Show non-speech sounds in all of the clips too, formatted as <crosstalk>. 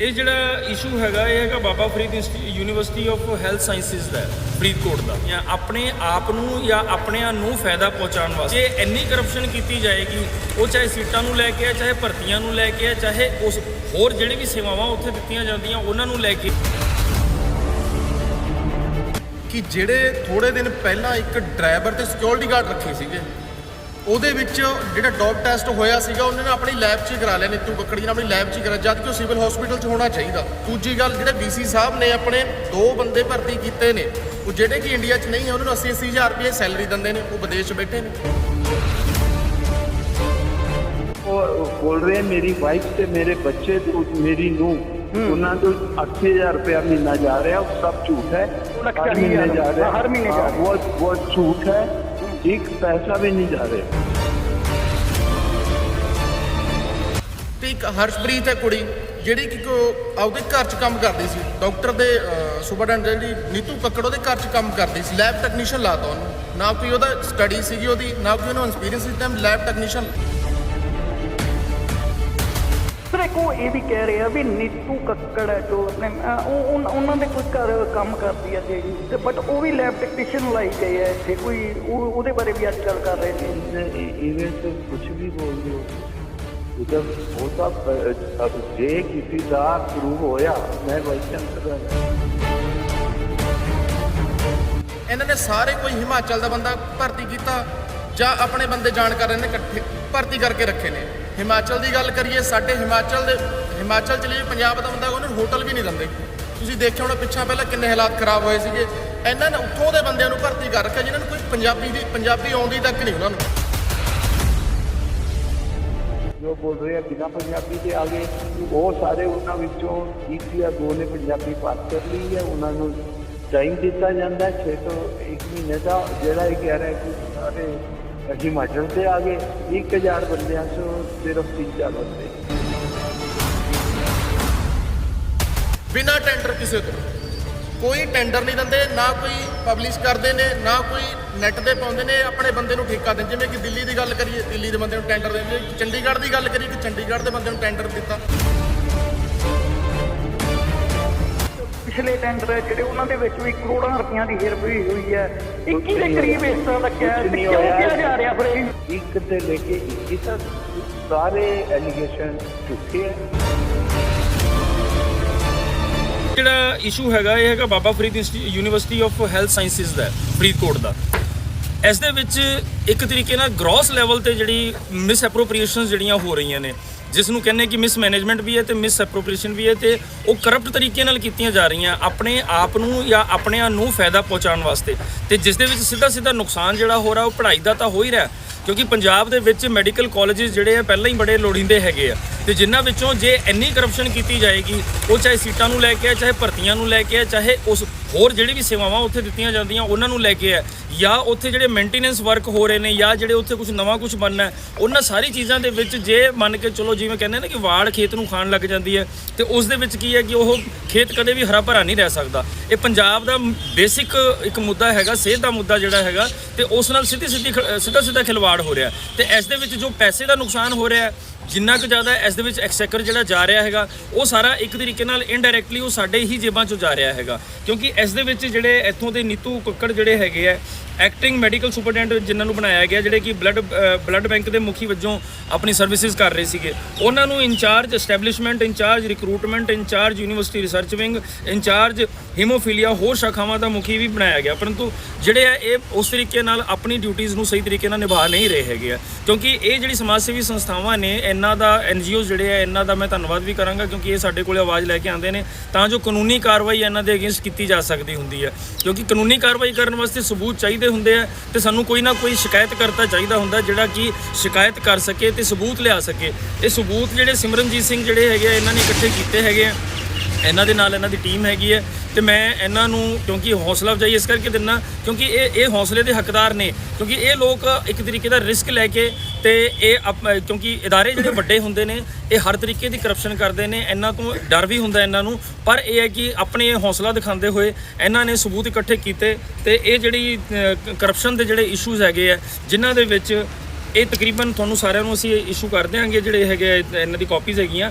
ਇਹ ਜਿਹੜਾ ਇਸ਼ੂ ਹੈਗਾ ਇਹ ਹੈਗਾ ਬਾਬਾ ਫਰੀਦ ਇੰਸਟੀ- ਯੂਨੀਵਰਸਿਟੀ ਆਫ ਹੈਲਥ ਸਾਇੰਸਿਸ ਦਾ ਹੈ, ਫਰੀਦਕੋਟ ਦਾ। ਜਾਂ ਆਪਣੇ ਆਪ ਨੂੰ ਜਾਂ ਆਪਣਿਆਂ ਨੂੰ ਫਾਇਦਾ ਪਹੁੰਚਾਉਣ ਵਾਸਤੇ। ਜੇ ਇੰਨੀ ਕਰਪਸ਼ਨ ਕੀਤੀ ਜਾਏਗੀ ਉਹ ਚਾਹੇ ਸੀਟਾਂ ਨੂੰ ਲੈ ਕੇ ਆ ਚਾਹੇ ਭਰਤੀਆਂ ਨੂੰ ਲੈ ਕੇ ਆ ਚਾਹੇ ਉਸ ਹੋਰ ਜਿਹੜੀ ਵੀ ਸੇਵਾਵਾਂ ਉੱਥੇ ਦਿੱਤੀਆਂ ਜਾਂਦੀਆਂ ਉਹਨਾਂ ਨੂੰ ਲੈ ਕੇ। ਕਿ ਜਿਹੜੇ ਥੋੜੇ ਦਿਨ ਪਹਿਲਾਂ ਇੱਕ ਡਰਾਈਵਰ ਤੇ ਸਿਕਿਉਰਿਟੀ ਗਾਰਡ ਰੱਖੇ ਸੀਗੇ ਉਹਦੇ ਵਿੱਚ ਜਿਹੜਾ ਡੋਪ ਟੈਸਟ ਹੋਇਆ ਸੀਗਾ ਉਹਨੇ ਨਾ ਆਪਣੀ ਲੈਬ 'ਚ ਹੀ ਕਰਾ ਲਿਆ ਨੀਤੂ ਕੱਕੜੀ ਨੇ ਆਪਣੀ ਲੈਬ 'ਚ ਹੀ ਕਰਾ ਜਦ ਕਿ ਉਹ ਸਿਵਲ ਹਸਪੀਟਲ 'ਚ ਹੋਣਾ ਚਾਹੀਦਾ। ਦੂਜੀ ਗੱਲ ਜਿਹੜੇ ਡੀਸੀ ਸਾਹਿਬ ਨੇ ਆਪਣੇ ਦੋ ਬੰਦੇ ਭਰਤੀ ਕੀਤੇ ਨੇ ਉਹ ਜਿਹੜੇ ਕਿ ਇੰਡੀਆ 'ਚ ਨਹੀਂ ਹੈ ਉਹਨਾਂ ਨੂੰ 80 80 ਹਜ਼ਾਰ ਰੁਪਏ ਸੈਲਰੀ ਦਿੰਦੇ ਨੇ ਉਹ ਵਿਦੇਸ਼ 'ਚ ਬੈਠੇ ਨੇ। ਉਹ ਬੋਲ ਰਹੇ ਮੇਰੀ ਵਾਈਫ ਤੇ ਮੇਰੇ ਬੱਚੇ ਤੇ ਮੇਰੀ ਨੂੰ ਉਹਨਾਂ ਤੋਂ 8000 ਰੁਪਇਆ ਮਹੀਨਾ ਜਾ ਰਿਹਾ ਉਹ ਸਭ ਝੂਠ ਹੈ। ਹਰ ਮਹੀਨੇ ਜਾ ਰਿਹਾ। ਹਰ ਮਹੀਨੇ ਜਾ ਹਾਂ, ਰਿਹਾ। ਉਹ ਉਹ ਝੂਠ ਹੈ। ਇੱਕ ਪੈਸਾ ਵੀ ਨਹੀਂ ਜਾ ਰਿਹਾ। ਤੇ ਇੱਕ ਹਰਸ਼ਪ੍ਰੀਤ ਹੈ ਕੁੜੀ, ਜਿਹੜੀ ਕਿ ਕੋ- ਆਪਦੇ ਘਰ 'ਚ ਕੰਮ ਕਰਦੀ ਸੀ। ਡਾਕਟਰ ਦੇ ਸੁਪਰਡੈਂਟ ਜਿਹੜੀ ਨੀਤੂ ਕੱਕੜ, ਉਹਦੇ ਘਰ 'ਚ ਕੰਮ ਕਰਦੀ ਸੀ। ਲੈਬ ਟੈਕਨੀਸ਼ੀਅਨ ਲਾਤਾ ਉਹਨੂੰ। ਨਾ ਕੋਈ ਉਹਦਾ ਸਟੱਡੀ ਸੀਗੀ ਉਹਦੀ, ਨਾ ਕੋਈ ਉਹਨੂੰ ਐਕਸਪੀਰੀਅੰਸ ਸੀ ਤਾਂ ਲੈਬ ਟੈਕਨੀਸ਼ੀਅਨ ਕੋ ਇਹ ਵੀ ਕਹਿ ਰਹੇ ਆ ਵੀ ਨੀਤੂ ਕੱਕੜ ਹੈ ਜੋ ਆਪਣੇ ਉਹ ਉਹਨਾਂ ਦੇ ਕੋਈ ਘਰ ਕੰਮ ਕਰਦੀ ਹੈ ਜੀ ਤੇ ਬਟ ਉਹ ਵੀ ਲੈਬ ਟੈਕਨੀਸ਼ੀਅਨ ਲਾਈ ਗਈ ਹੈ ਇੱਥੇ। ਕੋਈ ਉਹਦੇ ਬਾਰੇ ਵੀ ਅੱਜ ਗੱਲ ਕਰ ਰਹੇ ਨੇ। ਇਵੈਂਟ ਕੁਝ ਵੀ ਬੋਲਦੇ ਹੋ ਉਹਦਾ ਉਹ ਤਾਂ ਜੇ ਕਿਸੇ ਦਾ ਪ੍ਰੂਵ ਹੋਇਆ ਮੈਂ ਵੈਸ਼ਨ ਕਰਦਾ ਇਹਨਾਂ ਨੇ ਸਾਰੇ ਕੋਈ ਹਿਮਾਚਲ ਦਾ ਬੰਦਾ ਭਰਤੀ ਕੀਤਾ ਜਾਂ ਆਪਣੇ ਬੰਦੇ ਜਾਣਕਾਰ ਇਹਨੇ ਇਕੱਠੇ ਭਰਤੀ ਕਰਕੇ ਰੱਖੇ ਨੇ। ਹਿਮਾਚਲ ਦੀ ਗੱਲ ਕਰੀਏ, ਸਾਡੇ ਹਿਮਾਚਲ ਦੇ ਹਿਮਾਚਲ ਚ ਲਈ ਪੰਜਾਬ ਦਾ ਬੰਦਾ ਨੂੰ ਹੋਟਲ ਵੀ ਨਹੀਂ ਦਿੰਦੇ। ਤੁਸੀਂ ਦੇਖਿਆ ਹੋਣਾ ਪਿੱਛਾ ਪਹਿਲਾਂ ਕਿੰਨੇ ਹਾਲਾਤ ਖਰਾਬ ਹੋਏ ਸੀਗੇ। ਇਹਨਾਂ ਨੇ ਉੱਥੋਂ ਦੇ ਬੰਦਿਆਂ ਨੂੰ ਭਰਤੀ ਕਰ ਰੱਖਿਆ, ਜਿਨ੍ਹਾਂ ਨੂੰ ਕੋਈ ਪੰਜਾਬੀ ਦੀ ਪੰਜਾਬੀ ਆਉਂਦੀ ਤੱਕ ਨਹੀਂ ਉਹਨਾਂ ਨੂੰ। ਜੋ ਬੋਲ ਰਹੇ ਆ, ਬਿਨਾ ਪੰਜਾਬੀ ਦੇ ਆਗੇ ਉਹ ਸਾਰੇ ਉਹਨਾਂ ਵਿੱਚੋਂ ਇੱਕ ਜਾਂ ਦੋ ਨੇ ਪੰਜਾਬੀ ਪਾਸ ਕਰ ਲਈ ਹੈ। ਉਹਨਾਂ ਨੂੰ ਟਾਈਮ ਦਿੱਤਾ ਜਾਂਦਾ ਹੈ। 6 ਤੋਂ 1 ਮਹੀਨੇ ਦਾ ਜਿਹੜਾ ਇਹ ਕਹਿ ਰਿਹਾ ਕਿ ਸਾਰੇ ਹਿਮਾਚਲ ਤੇ ਆ ਗਏ 1000 ਬੰਦਿਆਂ ਚੋਂ ਸਿਰਫ 3 ਬੰਦੇ ਬਿਨਾਂ ਟੈਂਡਰ ਕਿਸੇ ਤੋਂ। ਕੋਈ ਟੈਂਡਰ ਨਹੀਂ ਦਿੰਦੇ, ਨਾ ਕੋਈ ਪਬਲਿਸ਼ ਕਰਦੇ ਨੇ, ਨਾ ਕੋਈ ਨੈਟ ਤੇ ਪਾਉਂਦੇ ਨੇ, ਆਪਣੇ ਬੰਦੇ ਨੂੰ ਠੇਕਾ ਦਿੰਦੇ ਜਿਵੇਂ ਕਿ ਦਿੱਲੀ ਦੀ ਗੱਲ ਕਰੀਏ, ਦਿੱਲੀ ਦੇ ਬੰਦੇ ਨੂੰ ਟੈਂਡਰ ਦਿੰਦੇ ਚੰਡੀਗੜ੍ਹ ਦੀ ਗੱਲ ਕਰੀਏ ਕਿ ਚੰਡੀਗੜ੍ਹ ਦੇ ਬੰਦੇ ਨੂੰ ਟੈਂਡਰ ਦਿੱਤਾ। ਪਿਛਲੇ ਟੈਂਡਰ ਜਿਹੜੇ ਉਹਨਾਂ ਦੇ ਵਿੱਚ ਵੀ ਕਰੋੜਾਂ ਰੁਪਈਆਂ ਦੀ ਹੇਰਫੇਰੀ ਹੋਈ ਹੈ। 21 ਦੇ ਕਰੀਬ ਇਸ ਤਰ੍ਹਾਂ ਦਾ ਕਿਹਾ। ਕਿਉਂ ਹੋਇਆ। ਕਿਹਾ ਜਾ ਰਿਹਾ ਫਿਰ? ਇੱਕ ਤੇ ਲੈ ਕੇ 21 ਤੱਕ ਸਾਰੇ ਐਲੀਗੇਸ਼ਨ ਝੂਠੇ ਹੈ ਜਿਹੜਾ ਇਸ਼ੂ ਹੈਗਾ ਇਹ ਹੈਗਾ Baba Farid university of health sciences ਦਾ ਫਰੀਦਕੋਟ ਦਾ। ਇਸ ਦੇ ਵਿੱਚ ਇੱਕ ਤਰੀਕੇ ਨਾਲ ਗ੍ਰੋਸ ਲੈਵਲ ਤੇ ਜਿਹੜੀ ਮਿਸ ਐਪਰੋਪਰੀਏਸ਼ਨਸ ਜਿਹੜੀਆਂ ਹੋ ਰਹੀਆਂ ਨੇ ਜਿਸ ਨੂੰ ਕਹਿੰਦੇ ਕਿ ਮਿਸ ਮੈਨੇਜਮੈਂਟ ਵੀ ਹੈ ਤੇ ਮਿਸ ਐਪਰੋਪਰੀਏਸ਼ਨ ਵੀ ਹੈ ਤੇ ਉਹ ਕਰਪਟ ਤਰੀਕੇ ਨਾਲ ਕੀਤੀਆਂ ਜਾ ਰਹੀਆਂ ਆਪਣੇ ਆਪ ਨੂੰ ਜਾਂ ਆਪਣਿਆਂ ਨੂੰ ਫਾਇਦਾ ਪਹੁੰਚਾਉਣ ਵਾਸਤੇ। ਤੇ ਜਿਸ ਦੇ ਵਿੱਚ ਸਿੱਧਾ ਸਿੱਧਾ ਨੁਕਸਾਨ ਜਿਹੜਾ ਹੋ ਰਿਹਾ, ਉਹ ਪੜ੍ਹਾਈ ਦਾ ਤਾਂ ਹੋ ਹੀ ਰਿਹਾ, ਕਿਉਂਕਿ ਪੰਜਾਬ ਦੇ ਵਿੱਚ ਮੈਡੀਕਲ ਕਾਲਜਸ ਜਿਹੜੇ ਆ, ਪਹਿਲਾਂ ਹੀ ਬੜੇ ਲੋੜੀਂਦੇ ਹੈਗੇ ਆ। ਤੇ ਜਿਨ੍ਹਾਂ ਵਿੱਚੋਂ ਜੇ ਇੰਨੀ ਕਰਪਸ਼ਨ ਕੀਤੀ ਜਾਏਗੀ, ਉਹ ਚਾਹੇ ਸੀਟਾਂ ਨੂੰ ਲੈ ਕੇ ਆ, ਚਾਹੇ ਭਰਤੀਆਂ ਨੂੰ ਲੈ ਕੇ ਆ, ਚਾਹੇ ਉਸ ਹੋਰ ਜਿਹੜੀ ਵੀ ਸੇਵਾਵਾਂ ਉੱਥੇ ਦਿੱਤੀਆਂ ਜਾਂਦੀਆਂ, ਉਹਨਾਂ ਨੂੰ ਲੈ ਕੇ ਹੈ। ਜਾਂ ਉੱਥੇ ਜਿਹੜੇ ਮੇਨਟੇਨੈਂਸ ਵਰਕ ਹੋ ਰਹੇ ਨੇ, ਜਾਂ ਜਿਹੜੇ ਉੱਥੇ ਕੁਝ ਨਵਾਂ ਕੁਝ ਬਣਨਾ ਹੈ, ਉਹਨਾਂ ਸਾਰੀ ਚੀਜ਼ਾਂ ਦੇ ਵਿੱਚ ਜੇ ਮੰਨ ਕੇ ਚਲੋ ਜਿਵੇਂ ਕਹਿੰਦੇ ਨੇ ਕਿ ਵਾੜ ਖੇਤ ਨੂੰ ਖਾਣ ਲੱਗ ਜਾਂਦੀ ਹੈ, ਤੇ ਉਸ ਦੇ ਵਿੱਚ ਕੀ ਹੈ ਕਿ ਉਹ ਖੇਤ ਕਦੇ ਵੀ ਹਰਾ ਭਰਾ ਨਹੀਂ ਰਹਿ ਸਕਦਾ। ਇਹ ਪੰਜਾਬ ਦਾ ਬੇਸਿਕ ਇੱਕ ਮੁੱਦਾ ਹੈਗਾ, ਸਿਹਤ ਦਾ ਮੁੱਦਾ ਜਿਹੜਾ ਹੈਗਾ, ਤੇ ਉਸ ਨਾਲ ਸਿੱਧੀ ਸਿੱਧੀ ਖ- ਸਿੱਧਾ ਸਿੱਧਾ ਖਿਲਵਾੜ ਹੋ ਰਿਹਾ ਤੇ ਇਸ ਦੇ ਵਿੱਚ ਜੋ ਪੈਸੇ ਦਾ ਨੁਕਸਾਨ ਹੋ ਰਿਹਾ ਜਿੰਨਾ ਕੁ ਜ਼ਿਆਦਾ ਇਸ ਦੇ ਵਿੱਚ ਐਕਸੈਕਰ ਜਿਹੜਾ ਜਾ ਰਿਹਾ ਹੈਗਾ, ਉਹ ਸਾਰਾ ਇੱਕ ਤਰੀਕੇ ਨਾਲ ਇਨਡਾਇਰੈਕਟਲੀ ਉਹ ਸਾਡੇ ਹੀ ਜੇਬਾਂ ਚੋਂ ਜਾ ਰਿਹਾ ਹੈਗਾ। ਕਿਉਂਕਿ ਇਸ ਦੇ ਵਿੱਚ ਜਿਹੜੇ ਇੱਥੋਂ ਦੇ ਨੀਤੂ ਕੁੱਕੜ ਜਿਹੜੇ ਹੈਗੇ ਆ ਐਕਟਿੰਗ ਮੈਡੀਕਲ ਸੁਪਰਡੈਂਟ ਜਿਨ੍ਹਾਂ ਨੂੰ ਬਣਾਇਆ ਗਿਆ, ਜਿਹੜੇ ਕਿ ਬਲੱਡ ਬਲੱਡ ਬੈਂਕ ਦੇ ਮੁਖੀ ਵਜੋਂ ਆਪਣੀ ਸਰਵਿਸਿਜ਼ ਕਰ ਰਹੇ ਸੀਗੇ, ਉਹਨਾਂ ਨੂੰ in charge establishment in charge recruitment in charge university research wing in charge haemophilia ਹੋਰ ਸ਼ਾਖਾਵਾਂ ਦਾ ਮੁਖੀ ਵੀ ਬਣਾਇਆ ਗਿਆ। ਪਰੰਤੂ ਜਿਹੜੇ ਆ, ਇਹ ਉਸ ਤਰੀਕੇ ਨਾਲ ਆਪਣੀ ਡਿਊਟੀਆਂ ਨੂੰ ਸਹੀ ਤਰੀਕੇ ਨਾਲ ਨਿਭਾ ਨਹੀਂ ਰਹੇ ਹੈਗੇ ਆ। ਕਿਉਂਕਿ ਇਹ ਜਿਹੜੀ ਸਮਾਜ ਸੇਵੀ ਸੰਸਥਾਵਾਂ ਨੇ ਇਹਨਾਂ ਦਾ ਐਨਜੀਓਜ਼ ਜਿਹੜੇ ਆ, ਇਹਨਾਂ ਦਾ ਮੈਂ ਧੰਨਵਾਦ ਵੀ ਕਰਾਂਗਾ ਕਿਉਂਕਿ ਇਹ ਸਾਡੇ ਕੋਲੇ ਆਵਾਜ਼ ਲੈ ਕੇ ਆਉਂਦੇ ਨੇ। ਤਾਂ ਜੋ ਕਾਨੂੰਨੀ ਕਾਰਵਾਈ ਇਹਨਾਂ ਦੇ ਅਗੇਂਸਟ ਕੀਤੀ ਜਾ ਸਕਦੀ ਹੁੰਦੀ ਹੈ ਕਿਉਂਕਿ ਕਾਨੂੰਨੀ ਕਾਰਵਾਈ ਕਰਨ ਵਾਸਤੇ ਸਬੂਤ ਚਾਹੀਦੇ ਹੁੰਦੇ ਆ ਤੇ ਸਾਨੂੰ ਕੋਈ ਨਾ ਕੋਈ ਸ਼ਿਕਾਇਤ ਕਰਤਾ ਚਾਹੀਦਾ ਹੁੰਦਾ ਜਿਹੜਾ ਕਿ ਸ਼ਿਕਾਇਤ ਕਰ ਸਕੇ ਤੇ ਸਬੂਤ ਲਿਆ ਸਕੇ। ਇਹ ਸਬੂਤ ਜਿਹੜੇ ਸਿਮਰਨਜੀਤ ਸਿੰਘ ਜਿਹੜੇ ਹੈਗੇ ਆ, ਇਹਨਾਂ ਨੇ ਇਕੱਠੇ ਕੀਤੇ ਹੈਗੇ ਆ। ਇਹਨਾਂ ਦੇ ਨਾਲ ਇਹਨਾਂ ਦੀ ਟੀਮ ਹੈਗੀ ਹੈ ਤੇ ਮੈਂ ਇਹਨਾਂ ਨੂੰ ਕਿਉਂਕਿ ਹੌਸਲਾ ਅਫਜ਼ਾਈ ਇਸ ਕਰਕੇ ਦਿੰਨਾ ਕਿਉਂਕਿ ਇਹ ਇਹ ਹੌਸਲੇ ਦੇ ਹੱਕਦਾਰ ਨੇ ਕਿਉਂਕਿ ਇਹ ਲੋਕ ਇੱਕ ਤਰੀਕੇ ਦਾ ਰਿਸਕ ਲੈ ਕੇ ਤੇ ਇਹ ਅਪ- ਕਿਉਂਕਿ ਇਦਾਰੇ ਜਿਹੜੇ ਵੱਡੇ ਹੁੰਦੇ ਨੇ ਇਹ ਹਰ ਤਰੀਕੇ ਦੀ ਕਰਪਸ਼ਨ ਕਰਦੇ ਨੇ ਇਹਨਾਂ ਤੋਂ ਡਰ ਵੀ ਹੁੰਦਾ ਇਹਨਾਂ ਨੂੰ ਪਰ ਇਹ ਹੈ ਕਿ ਆਪਣੇ ਹੌਸਲਾ ਦਿਖਾਉਂਦੇ ਹੋਏ ਇਹਨਾਂ ਨੇ ਸਬੂਤ ਇਕੱਠੇ ਕੀਤੇ ਤੇ ਇਹ ਜਿਹੜੀ ਕਰਪਸ਼ਨ ਦੇ ਜਿਹੜੇ ਇਸ਼ੂਜ਼ ਹੈਗੇ ਆ ਜਿਨ੍ਹਾਂ ਦੇ ਵਿੱਚ ਇਹ ਤਕਰੀਬਨ ਤੁਹਾਨੂੰ ਸਾਰਿਆਂ ਨੂੰ ਅਸੀਂ ਇਸ਼ੂ ਕਰ ਦਿਆਂਗੇ ਜਿਹੜੇ ਹੈਗੇ ਆ, ਇਹਨਾਂ ਦੀ ਕਾਪੀਜ਼ ਹੈਗੀਆਂ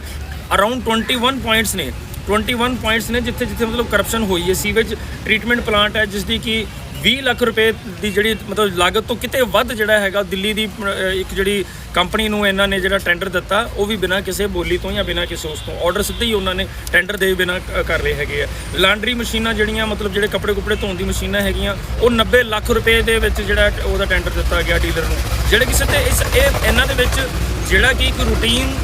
ਅਰਾਊਂਡ 21 ਪੁਆਇੰਟਸ ਨੇ। 21 ਪੁਆਇੰਟਸ ਨੇ ਜਿੱਥੇ ਜਿੱਥੇ ਮਤਲਬ ਕਰਪਸ਼ਨ ਹੋਈ ਹੈ ਸੀਵੇਜ ਟ੍ਰੀਟਮੈਂਟ ਪਲਾਂਟ ਹੈ ਜਿਸ ਦੀ ਕਿ 20 ਲੱਖ ਰੁਪਏ ਦੀ ਜਿਹੜੀ ਮਤਲਬ ਲਾਗਤ ਤੋਂ ਕਿਤੇ ਵੱਧ ਜਿਹੜਾ ਹੈਗਾ, ਦਿੱਲੀ ਦੀ ਇੱਕ ਜਿਹੜੀ ਕੰਪਨੀ ਨੂੰ ਇਹਨਾਂ ਨੇ ਜਿਹੜਾ ਟੈਂਡਰ ਦਿੱਤਾ, ਉਹ ਵੀ ਬਿਨਾਂ ਕਿਸੇ ਬੋਲੀ ਤੋਂ ਜਾਂ ਬਿਨਾਂ ਕਿਸੇ ਉਸ ਤੋਂ। ਆਰਡਰ ਸਿੱਧੇ ਹੀ ਉਹਨਾਂ ਨੇ ਟੈਂਡਰ ਦੇ ਬਿਨਾਂ ਕਰ ਰਹੇ ਹੈਗੇ ਆ। ਲਾਂਡਰੀ ਮਸ਼ੀਨਾਂ ਜਿਹੜੀਆਂ ਮਤਲਬ ਜਿਹੜੇ ਕੱਪੜੇ ਕੁਪੜੇ ਧੋਣ ਦੀ ਮਸ਼ੀਨਾਂ ਹੈਗੀਆਂ, ਉਹ 90 ਲੱਖ ਰੁਪਏ ਦੇ ਵਿੱਚ ਜਿਹੜਾ ਉਹਦਾ ਟੈਂਡਰ ਦਿੱਤਾ ਗਿਆ ਡੀਲਰ ਨੂੰ। ਜਿਹੜੇ ਕਿ ਸਿੱਧੇ ਇਸ, ਇਹ, ਇਹਨਾਂ ਦੇ ਵਿੱਚ ਜਿਹੜਾ ਕਿ ਇੱਕ ਰੂਟੀਨ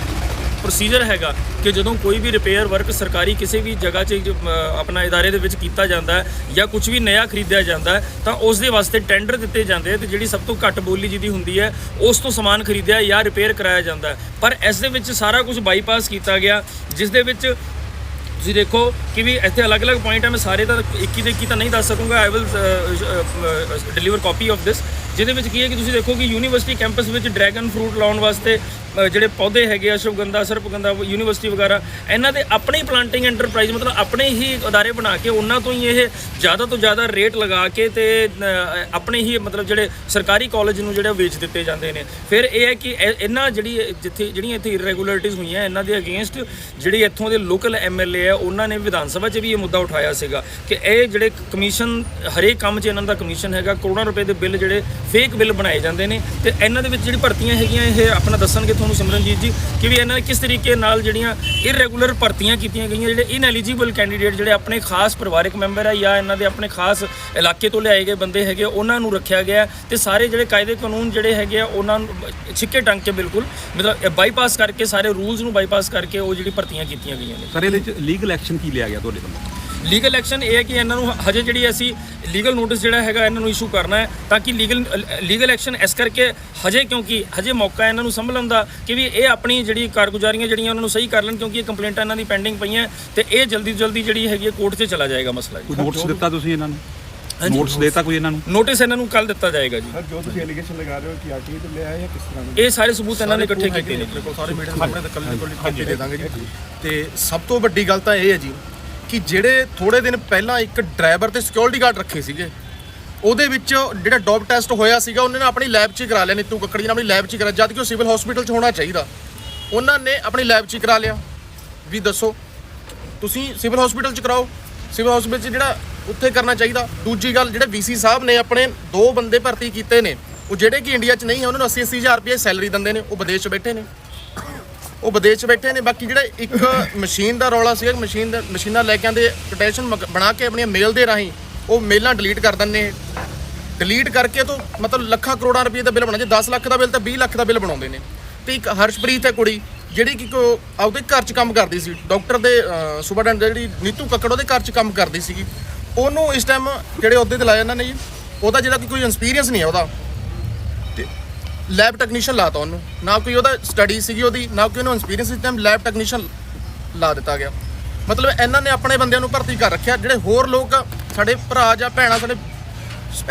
ਪ੍ਰੋਸੀਜਰ ਹੈਗਾ ਕਿ ਜਦੋਂ ਕੋਈ ਵੀ ਰਿਪੇਅਰ ਵਰਕ ਸਰਕਾਰੀ ਕਿਸੇ ਵੀ ਜਗ੍ਹਾ 'ਚ ਆਪਣਾ ਇਦਾਰੇ ਦੇ ਵਿੱਚ ਕੀਤਾ ਜਾਂਦਾ ਹੈ ਜਾਂ ਕੁਝ ਵੀ ਨਵਾਂ ਖਰੀਦਿਆ ਜਾਂਦਾ ਹੈ, ਤਾਂ ਉਸ ਦੇ ਵਾਸਤੇ ਟੈਂਡਰ ਦਿੱਤੇ ਜਾਂਦੇ ਆ ਤੇ ਜਿਹੜੀ ਸਭ ਤੋਂ ਘੱਟ ਬੋਲੀ ਜਿਹਦੀ ਹੁੰਦੀ ਹੈ, ਉਸ ਤੋਂ ਸਮਾਨ ਖਰੀਦਿਆ ਜਾਂ ਰਿਪੇਅਰ ਕਰਾਇਆ ਜਾਂਦਾ ਹੈ। ਪਰ ਇਸ ਦੇ ਵਿੱਚ ਸਾਰਾ ਕੁਝ ਬਾਈਪਾਸ ਕੀਤਾ ਗਿਆ, ਜਿਸ ਦੇ ਵਿੱਚ ਤੁਸੀਂ ਦੇਖੋ ਕਿ ਵੀ ਇੱਥੇ ਅਲੱਗ-ਅਲੱਗ ਪੁਆਇੰਟ ਹੈ ਮੈਂ ਸਾਰੇ ਤਾਂ ਇੱਕ ਹੀ ਦੇ ਇੱਕ ਤਾਂ ਨਹੀਂ ਦੱਸ ਸਕੂੰਗਾ I will deliver copy of this ਜਿਹਦੇ ਵਿੱਚ ਕੀ ਹੈ ਕਿ ਤੁਸੀਂ ਦੇਖੋ ਕਿ ਯੂਨੀਵਰਸਿਟੀ ਕੈਂਪਸ ਵਿੱਚ ਡਰੈਗਨ ਫਰੂਟ ਲਾਉਣ ਵਾਸਤੇ ਜਿਹੜੇ ਪੌਦੇ ਹੈਗੇ ਆ ਸ਼ੁਭਗੰਧਾ ਸਰਪਗੰਧਾ, ਯੂਨੀਵਰਸਿਟੀ ਵਗੈਰਾ, ਇਹਨਾਂ ਦੇ ਆਪਣੇ ਹੀ ਪਲਾਂਟਿੰਗ ਐਂਟਰਪ੍ਰਾਈਜ਼ ਮਤਲਬ ਆਪਣੇ ਹੀ ਅਦਾਰੇ ਬਣਾ ਕੇ ਉਹਨਾਂ ਤੋਂ ਹੀ ਇਹ ਜ਼ਿਆਦਾ ਤੋਂ ਜ਼ਿਆਦਾ ਰੇਟ ਲਗਾ ਕੇ ਤੇ ਆਪਣੇ ਹੀ ਮਤਲਬ ਜਿਹੜੇ ਸਰਕਾਰੀ ਕਾਲਜ ਨੂੰ ਜਿਹੜੇ ਵੇਚ ਦਿੱਤੇ ਜਾਂਦੇ ਨੇ। ਫਿਰ ਇਹ ਹੈ ਕਿ ਇਹ- ਇਹਨਾਂ ਜਿਹੜੀ ਜਿੱਥੇ, ਜਿਹੜੀਆਂ ਇੱਥੇ ਇਰੈਗੂਲਰਿਟੀਜ਼ ਹੋਈਆਂ, ਇਹਨਾਂ ਦੇ ਅਗੇਂਸਟ ਜਿਹੜੇ ਇੱਥੋਂ ਦੇ ਲੋਕਲ ਐਮਐਲਏ ਆ, ਉਹਨਾਂ ਨੇ ਵਿਧਾਨ ਸਭਾ 'ਚ ਵੀ ਇਹ ਮੁੱਦਾ ਉਠਾਇਆ ਸੀਗਾ ਕਿ ਇਹ ਜਿਹੜੇ ਕਮਿਸ਼ਨ ਹਰੇਕ ਕੰਮ 'ਚ ਇਹਨਾਂ ਦਾ ਕਮਿਸ਼ਨ ਹੈਗਾ, ਕਰੋੜਾਂ ਰੁਪਏ ਦੇ ਬਿੱਲ ਜਿਹੜੇ ਫੇਕ ਬਿੱਲ ਬਣਾਏ ਜਾਂਦੇ ਨੇ ਤੇ ਇਹਨਾਂ ਦੇ ਵਿੱਚ ਜਿਹੜੀ ਭਰਤੀਆਂ ਹੈਗੀਆਂ, ਇਹ ਆਪਣਾ ਦੱਸਣਗੇ ਤੁਹਾਨੂੰ ਸਿਮਰਨਜੀਤ ਜੀ ਕਿ ਵੀ ਇਹਨਾਂ ਨੇ ਕਿਸ ਤਰੀਕੇ ਨਾਲ ਜਿਹੜੀਆਂ ਇਰੈਗੂਲਰ ਭਰਤੀਆਂ ਕੀਤੀਆਂ ਗਈਆਂ, ਜਿਹੜੇ ਇਨਐਲੀਜੀਬਲ ਕੈਂਡੀਡੇਟ ਜਿਹੜੇ ਆਪਣੇ ਖਾਸ ਪਰਿਵਾਰਕ ਮੈਂਬਰ ਹੈ ਜਾਂ ਇਹਨਾਂ ਦੇ ਆਪਣੇ ਖਾਸ ਇਲਾਕੇ ਤੋਂ ਲਿਆਏ ਗਏ ਬੰਦੇ ਹੈਗੇ, ਉਹਨਾਂ ਨੂੰ ਰੱਖਿਆ ਗਿਆ ਤੇ ਸਾਰੇ ਜਿਹੜੇ ਕਾਇਦੇ ਕਾਨੂੰਨ ਜਿਹੜੇ ਹੈਗੇ ਆ, ਉਹਨਾਂ ਨੂੰ ਛਿੱਕੇ ਟੰਗ ਕੇ ਬਿਲਕੁਲ ਮਤਲਬ ਬਾਈਪਾਸ ਕਰਕੇ, ਸਾਰੇ ਰੂਲਸ ਨੂੰ ਬਾਈਪਾਸ ਕਰਕੇ ਉਹ ਜਿਹੜੀ ਭਰਤੀਆਂ ਕੀਤੀਆਂ ਗਈਆਂ ਨੇ। ਸਰ, ਇਹਦੇ ਚ ਲੀਗਲ ਐਕਸ਼ਨ ਕੀ ਲਿਆ ਗਿਆ ਤੁਹਾਡੇ ਵੱਲੋਂ? ਲੀਗਲ ਐਕਸ਼ਨ ਇਹ ਹੈ ਕਿ ਇਹਨਾਂ ਨੂੰ ਹਜੇ ਜਿਹੜੀ ਅਸੀਂ ਲੀਗਲ ਨੋਟਿਸ ਜਿਹੜਾ ਹੈਗਾ ਇਹਨਾਂ ਨੂੰ ਇਸ਼ੂ ਕਰਨਾ ਹੈ ਤਾਂ ਕਿ ਲੀਗਲ ਲੀਗਲ ਐਕਸ਼ਨ ਇਸ ਕਰਕੇ ਹਜੇ ਕਿਉਂਕਿ ਹਜੇ ਮੌਕਾ ਇਹਨਾਂ ਨੂੰ ਸੰਭਲਣ ਦਾ ਕਿ ਵੀ ਇਹ ਆਪਣੀ ਜਿਹੜੀ ਕਾਰਗੁਜ਼ਾਰੀਆਂ ਜਿਹੜੀਆਂ ਉਹਨਾਂ ਨੂੰ ਸਹੀ ਕਰ ਲੈਣ ਕਿਉਂਕਿ ਇਹ ਕੰਪਲੇਂਟਾਂ ਇਹਨਾਂ ਦੀ ਪੈਂਡਿੰਗ ਪਈਆਂ ਤੇ ਇਹ ਜਲਦੀ ਤੋਂ ਜਲਦੀ ਜਿਹੜੀ ਹੈਗੀ ਕੋਰਟ 'ਚ ਚਲਾ ਜਾਏਗਾ ਮਸਲਾ ਜੀ। ਕੋਈ ਨੋਟਿਸ ਦਿੱਤਾ ਤੁਸੀਂ ਇਹਨਾਂ ਨੂੰ। ਨੋਟਿਸ ਦਿੱਤਾ ਕੋਈ ਇਹਨਾਂ ਨੂੰ? ਨੋਟਿਸ ਇਹਨਾਂ ਨੂੰ ਕੱਲ ਦਿੱਤਾ ਜਾਏਗਾ ਜੀ। ਸਰ ਜੋ ਤੁਸੀਂ ਐਲੀਗੇਸ਼ਨ ਲਗਾ ਰਹੇ ਹੋ ਕਿ ਆਰਟੀਏ ਤੇ ਲਿਆ ਹੈ ਜਾਂ ਕਿਸ ਤਰ੍ਹਾਂ ਇਹ ਸਾਰੇ ਸਬੂਤ ਇਹਨਾਂ ਨੇ ਇਕੱਠੇ ਕੀਤੇ ਨੇ ਸਾਰੇ ਮੀਡੀਆ ਸਾਹਮਣੇ ਤਾਂ ਕੱਲ ਕੋਲ ਕਾਪੀ ਦੇ ਦਾਂਗੇ ਜੀ। ਤੇ ਸਭ ਤੋਂ ਵੱਡੀ ਗੱਲ ਤਾਂ ਇਹ ਹੈ ਜੀ ਕਿ ਜਿਹੜੇ ਥੋੜੇ ਦਿਨ ਪਹਿਲਾਂ ਇੱਕ ਡਰਾਈਵਰ ਤੇ ਸਿਕਿਉਰਿਟੀ ਗਾਰਡ ਰੱਖੇ ਸੀਗੇ, ਉਹਦੇ ਵਿੱਚ ਜਿਹੜਾ ਡੋਪ ਟੈਸਟ ਹੋਇਆ ਸੀਗਾ, ਉਹਨਾਂ ਨੇ ਆਪਣੀ ਲੈਬ 'ਚ ਹੀ ਕਰਾ ਲਿਆ, ਨੀਤੂ ਜੀ ਨੇ ਆਪਣੀ ਲੈਬ 'ਚ ਹੀ ਕਰਾ ਜਦ ਕਿ ਉਹ ਸਿਵਲ ਹਸਪੀਟਲ 'ਚ ਹੋਣਾ ਚਾਹੀਦਾ। ਉਹਨਾਂ ਨੇ ਆਪਣੀ ਲੈਬ 'ਚ ਹੀ ਕਰਾ ਲਿਆ। ਵੀ ਦੱਸੋ, ਤੁਸੀਂ ਸਿਵਲ ਹਸਪੀਟਲ 'ਚ ਕਰਾਓ ਸਿਵਲ ਹਸਪੀਟਲ 'ਚ ਜਿਹੜਾ ਉੱਥੇ ਕਰਨਾ ਚਾਹੀਦਾ। ਦੂਜੀ ਗੱਲ, ਜਿਹੜੇ ਵੀਸੀ ਸਾਹਿਬ ਨੇ ਆਪਣੇ ਦੋ ਬੰਦੇ ਭਰਤੀ ਕੀਤੇ ਨੇ, ਉਹ ਜਿਹੜੇ ਕਿ ਇੰਡੀਆ 'ਚ ਨਹੀਂ ਹੈ, ਉਹਨਾਂ ਨੂੰ 80 80 ਹਜ਼ਾਰ ਰੁਪਏ ਸੈਲਰੀ ਦਿੰਦੇ ਨੇ, ਉਹ ਵਿਦੇਸ਼ 'ਚ ਬੈਠੇ ਨੇ। ਉਹ ਵਿਦੇਸ਼ 'ਚ ਬੈਠੇ ਨੇ, ਬਾਕੀ ਜਿਹੜਾ ਇੱਕ ਮਸ਼ੀਨ ਦਾ ਰੌਲਾ ਸੀਗਾ, ਮਸ਼ੀਨ ਦਾ ਮਸ਼ੀਨਾਂ ਲੈ ਕੇ ਆਂਦੇ ਕੋਟੇਸ਼ਨ ਬਣਾ ਕੇ ਆਪਣੀਆਂ ਮੇਲ ਦੇ ਰਾਹੀਂ ਉਹ ਮੇਲਾਂ ਡਿਲੀਟ ਕਰ ਦਿੰਦੇ ਡਿਲੀਟ ਕਰਕੇ ਤੋਂ ਮਤਲਬ ਲੱਖਾਂ ਕਰੋੜਾਂ ਰੁਪਏ ਦਾ ਬਿੱਲ ਬਣਾ ਜੇ 10 ਲੱਖ ਦਾ ਬਿੱਲ ਤਾਂ 20 ਲੱਖ ਦਾ ਬਿੱਲ ਬਣਾਉਂਦੇ ਨੇ। ਤੇ ਇੱਕ ਹਰਸ਼ਪ੍ਰੀਤ ਹੈ ਕੁੜੀ, ਜਿਹੜੀ ਕਿ ਕੋ- ਆਪਦੇ ਘਰ 'ਚ ਕੰਮ ਕਰਦੀ ਸੀ। ਡਾਕਟਰ ਦੇ ਸੁਪਰਡੈਂਟ ਜਿਹੜੀ ਨੀਤੂ ਕੱਕੜ, ਉਹਦੇ ਘਰ 'ਚ ਕੰਮ ਕਰਦੀ ਸੀਗੀ। ਉਹਨੂੰ ਇਸ ਟਾਈਮ ਜਿਹੜੇ ਅਹੁਦੇ ਤੇ ਲਾਇਆ ਇਹਨਾਂ ਨੇ ਜੀ, ਉਹਦਾ ਜਿਹੜਾ ਕਿ ਕੋਈ ਐਕਸਪੀਰੀਅੰਸ ਨਹੀਂ ਹੈ ਉਹਦਾ। ਲੈਬ ਟੈਕਨੀਸ਼ੀਅਨ ਲਾਤਾ ਉਹਨੂੰ। ਨਾ ਕੋਈ ਉਹਦਾ ਸਟੱਡੀ ਸੀਗੀ ਉਹਦੀ, ਨਾ ਕੋਈ ਉਹਨੂੰ ਐਕਸਪੀਰੀਅੰਸ ਸੀ ਟਾਈਮ ਲੈਬ ਟੈਕਨੀਸ਼ੀਅਨ ਲਾ ਦਿੱਤਾ ਗਿਆ। ਮਤਲਬ ਇਹਨਾਂ ਨੇ ਆਪਣੇ ਬੰਦਿਆਂ ਨੂੰ ਭਰਤੀ ਕਰ ਰੱਖਿਆ। ਜਿਹੜੇ ਹੋਰ ਲੋਕ ਸਾਡੇ ਭਰਾ ਜਾਂ ਭੈਣਾਂ ਸਾਡੇ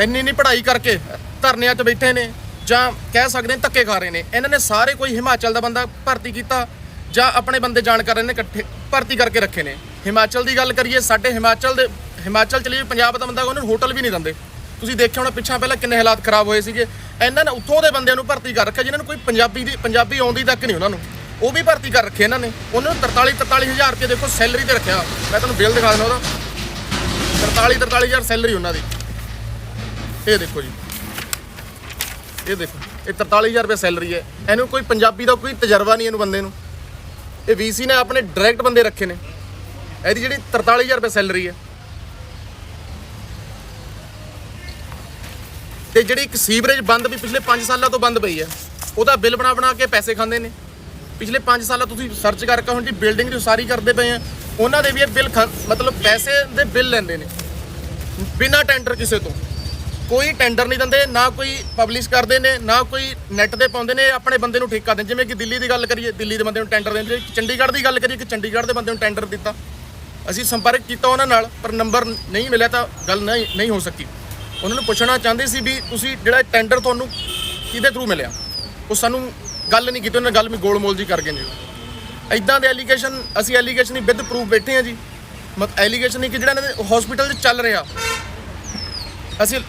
ਇੰਨੀ ਨਹੀਂ ਪੜ੍ਹਾਈ ਕਰਕੇ ਧਰਨਿਆਂ 'ਚ ਬੈਠੇ ਨੇ ਜਾਂ ਕਹਿ ਸਕਦੇ ਨੇ ਧੱਕੇ ਖਾ ਰਹੇ ਨੇ। ਇਹਨਾਂ ਨੇ ਸਾਰੇ ਕੋਈ ਹਿਮਾਚਲ ਦਾ ਬੰਦਾ ਭਰਤੀ ਕੀਤਾ ਜਾਂ ਆਪਣੇ ਬੰਦੇ ਜਾਣਕਾਰ ਨੇ ਇਕੱਠੇ ਭਰਤੀ ਕਰਕੇ ਰੱਖੇ ਨੇ। ਹਿਮਾਚਲ ਦੀ ਗੱਲ ਕਰੀਏ, ਸਾਡੇ ਹਿਮਾਚਲ ਦੇ, ਹਿਮਾਚਲ ਚਲੀ ਪੰਜਾਬ ਦਾ ਬੰਦਾ, ਉਹਨਾਂ ਨੂੰ ਹੋਟਲ ਵੀ ਨਹੀਂ ਦਿੰਦੇ। ਤੁਸੀਂ ਦੇਖਿਆ ਹੋਣਾ ਪਿੱਛਾ ਪਹਿਲਾਂ ਕਿੰਨੇ ਹਾਲਾਤ ਖਰਾਬ ਹੋਏ ਸੀਗੇ। ਇਹਨਾਂ ਨੇ ਉੱਥੋਂ ਦੇ ਬੰਦਿਆਂ ਨੂੰ ਭਰਤੀ ਕਰ ਰੱਖਿਆ, ਜਿਨ੍ਹਾਂ ਨੂੰ ਕੋਈ ਪੰਜਾਬੀ ਦੀ ਪੰਜਾਬੀ ਆਉਂਦੀ ਤੱਕ ਨਹੀਂ ਉਹਨਾਂ ਨੂੰ। ਉਹ ਵੀ ਭਰਤੀ ਕਰ ਰੱਖੇ ਇਹਨਾਂ ਨੇ। ਉਹਨਾਂ ਨੂੰ 43 43 ਹਜ਼ਾਰ ਰੁਪਏ ਦੇਖੋ ਸੈਲਰੀ ਤੇ ਰੱਖਿਆ। ਮੈਂ ਤੁਹਾਨੂੰ ਬਿੱਲ ਦਿਖਾ ਦਿੰਦਾ ਉਹਦਾ। 43 43 ਹਜ਼ਾਰ ਸੈਲਰੀ ਉਹਨਾਂ ਦੀ। ਇਹ ਦੇਖੋ ਜੀ। ਇਹ ਦੇਖੋ। ਇਹ 43000 ਰੁਪਏ ਸੈਲਰੀ ਹੈ। ਇਹਨੂੰ ਕੋਈ ਪੰਜਾਬੀ ਦਾ ਕੋਈ ਤਜਰਬਾ ਨਹੀਂ ਇਹਨੂੰ ਬੰਦੇ ਨੂੰ। ਇਹ ਵੀਸੀ ਨੇ ਆਪਣੇ ਡਾਇਰੈਕਟ ਬੰਦੇ ਰੱਖੇ ਨੇ। ਇਹਦੀ ਜਿਹੜੀ 43000 ਰੁਪਏ ਸੈਲਰੀ ਹੈ। ਤੇ ਜਿਹੜੀ ਇੱਕ ਸੀਵਰੇਜ ਬੰਦ ਵੀ ਪਿਛਲੇ 5 ਸਾਲਾਂ ਤੋਂ ਬੰਦ ਪਈ ਹੈ, ਉਹਦਾ ਬਿੱਲ ਬਣਾ ਬਣਾ ਕੇ ਪੈਸੇ ਖਾਂਦੇ ਨੇ। ਪਿਛਲੇ 5 ਸਾਲਾਂ ਤੁਸੀਂ ਸਰਚ ਕਰਕੇ ਹੁਣ ਜੀ ਬਿਲਡਿੰਗ ਦੀ ਉਸਾਰੀ ਕਰਦੇ ਪਏ ਆ, ਉਹਨਾਂ ਦੇ ਵੀ ਇਹ ਬਿੱਲ ਖਾ- ਮਤਲਬ ਪੈਸੇ ਦੇ ਬਿੱਲ ਲੈਂਦੇ ਨੇ। ਬਿਨਾਂ ਟੈਂਡਰ ਕਿਸੇ ਤੋਂ। ਕੋਈ ਟੈਂਡਰ ਨਹੀਂ ਦਿੰਦੇ, ਨਾ ਕੋਈ ਪਬਲਿਸ਼ ਕਰਦੇ ਨੇ, ਨਾ ਕੋਈ ਨੈਟ ਤੇ ਪਾਉਂਦੇ ਨੇ, ਆਪਣੇ ਬੰਦੇ ਨੂੰ ਠੇਕਾ ਦਿੰਦੇ ਜਿਵੇਂ ਕਿ ਦਿੱਲੀ ਦੀ ਗੱਲ ਕਰੀਏ, ਦਿੱਲੀ ਦੇ ਬੰਦੇ ਨੂੰ ਟੈਂਡਰ ਦਿੰਦੇ ਚੰਡੀਗੜ੍ਹ ਦੀ ਗੱਲ ਕਰੀਏ, ਕਿ ਚੰਡੀਗੜ੍ਹ ਦੇ ਬੰਦੇ ਨੂੰ ਟੈਂਡਰ ਦਿੱਤਾ। ਅਸੀਂ ਸੰਪਰਕ ਕੀਤਾ ਉਹਨਾਂ ਨਾਲ, ਪਰ ਨੰਬਰ ਨਹੀਂ ਮਿਲਿਆ ਤਾਂ ਗੱਲ ਨਹੀਂ ਨਹੀਂ ਹੋ ਸਕੀ। ਉਹਨਾਂ ਨੂੰ ਪੁੱਛਣਾ ਚਾਹੁੰਦੇ ਸੀ ਵੀ ਤੁਸੀਂ ਜਿਹੜਾ ਟੈਂਡਰ ਤੁਹਾਨੂੰ ਕਿਹਦੇ ਥਰੂ ਮਿਲਿਆ? ਉਹ ਸਾਨੂੰ ਗੱਲ ਨਹੀਂ ਕੀਤੀ ਉਹਨਾਂ ਗੱਲ ਵੀ ਗੋਲਮੋਲ ਜੀ ਕਰ ਗਏ ਨੇ। ਐਦਾਂ ਦੇ ਐਲੀਗੇਸ਼ਨ ਅਸੀਂ ਐਲੀਗੇਸ਼ਨ ਹੀ ਵਿਦ ਪ੍ਰੂਫ ਬੈਠੇ ਆ ਜੀ। ਮਤ ਐਲੀਗੇਸ਼ਨ ਨਹੀਂ ਕਿ ਜਿਹੜਾ ਇਹਨਾਂ ਦੇ ਹਸਪੀਟਲ 'ਚ ਚੱਲ ਰਿਹਾ। ਅਸੀਂ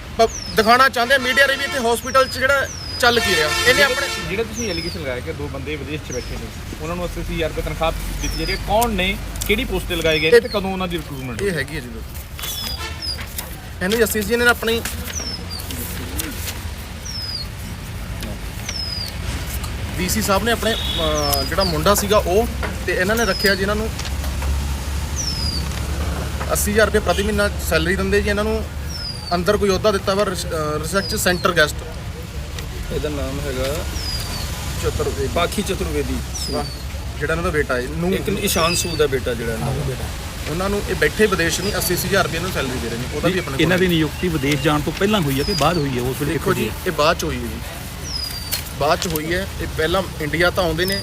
ਦਿਖਾਉਣਾ ਚਾਹੁੰਦੇ ਆ ਮੀਡੀਆ ਰੇ ਵੀ ਇੱਥੇ ਹਸਪੀਟਲ 'ਚ ਜਿਹੜਾ ਚੱਲ ਕੀ ਰਿਹਾ। ਇਹਨੇ ਆਪਣੇ ਜਿਹੜਾ ਤੁਸੀਂ ਐਲੀਗੇਸ਼ਨ ਲਗਾਇਆ ਕਿ ਦੋ ਬੰਦੇ ਵਿਦੇਸ਼ 'ਚ ਬੈਠੇ ਨੇ ਉਹਨਾਂ ਨੂੰ 80000 ਰੁਪਏ ਤਨਖਾਹ ਦਿੱਤੀ ਜਾ ਰਹੀ ਹੈ। ਕੌਣ ਨੇ ਕਿਹੜੀ ਪੋਸਟ ਤੇ ਲਗਾਏ ਗਏ ਤੇ ਕਦੋਂ ਉਹਨਾਂ ਦੀ ਰਿਕਰੂਟਮੈਂਟ ਇਹ ਹੈਗੀ ਹੈ ਜੀ। ਲੋਕ ਇਹਨੂੰ ਅਸੀਂ ਜੀ ਨੇ ਆਪਣੀ ਡੀਸੀ ਸਾਹਿਬ ਨੇ ਆਪਣੇ ਅਹ, ਜਿਹੜਾ ਮੁੰਡਾ ਸੀਗਾ ਉਹ ਤੇ ਇਹਨਾਂ ਨੇ ਰੱਖਿਆ ਜੀ ਇਹਨਾਂ ਨੂੰ। 80000 ਰੁਪਏ ਪ੍ਰਤੀ ਮਹੀਨਾ ਸੈਲਰੀ ਦਿੰਦੇ ਜੀ ਇਹਨਾਂ ਨੂੰ। ਅੰਦਰ ਕੋਈ ਅਹੁਦਾ ਦਿੱਤਾ ਵਾ ਰਿਸਰਚ ਸੈਂਟਰ ਗੈਸਟ ਇਹਦਾ ਨਾਮ ਹੈਗਾ ਚਤੁਰਵੇਦੀ। ਪਾਖੀ ਚਤੁਰਵੇਦੀ। ਜਿਹੜਾ ਇਹਨਾਂ ਦਾ ਬੇਟਾ ਹੈ ਨੂੰ ਇੱਕ ਇਸ਼ਾਨ ਸੂਦ ਦਾ ਬੇਟਾ ਜਿਹੜਾ ਇਹਨਾਂ ਦਾ। ਬੇਟਾ ਉਹਨਾਂ ਨੂੰ ਇਹ ਬੈਠੇ ਵਿਦੇਸ਼ ਨਹੀਂ 80000 ਰੁਪਏ ਨੂੰ ਸੈਲਰੀ ਦੇ ਰਹੇ ਨੇ ਉਹਦਾ ਵੀ ਆਪਣੇ ਇਹਨਾਂ ਦੀ ਨਿਯੁਕਤੀ ਵਿਦੇਸ਼ ਜਾਣ ਤੋਂ ਪਹਿਲਾਂ ਹੋਈ ਹੈ ਕਿ ਬਾਅਦ ਹੋਈ ਹੈ? ਉਸ ਵੇਲੇ ਦੇਖੋ ਜੀ ਇਹ ਬਾਅਦ ਚ ਹੋਈ ਹੈ ਜੀ। ਬਾਅਦ ਚ ਹੋਈ ਹੈ ਇਹ ਪਹਿਲਾਂ ਇੰਡੀਆ ਤਾਂ ਆਉਂਦੇ ਨੇ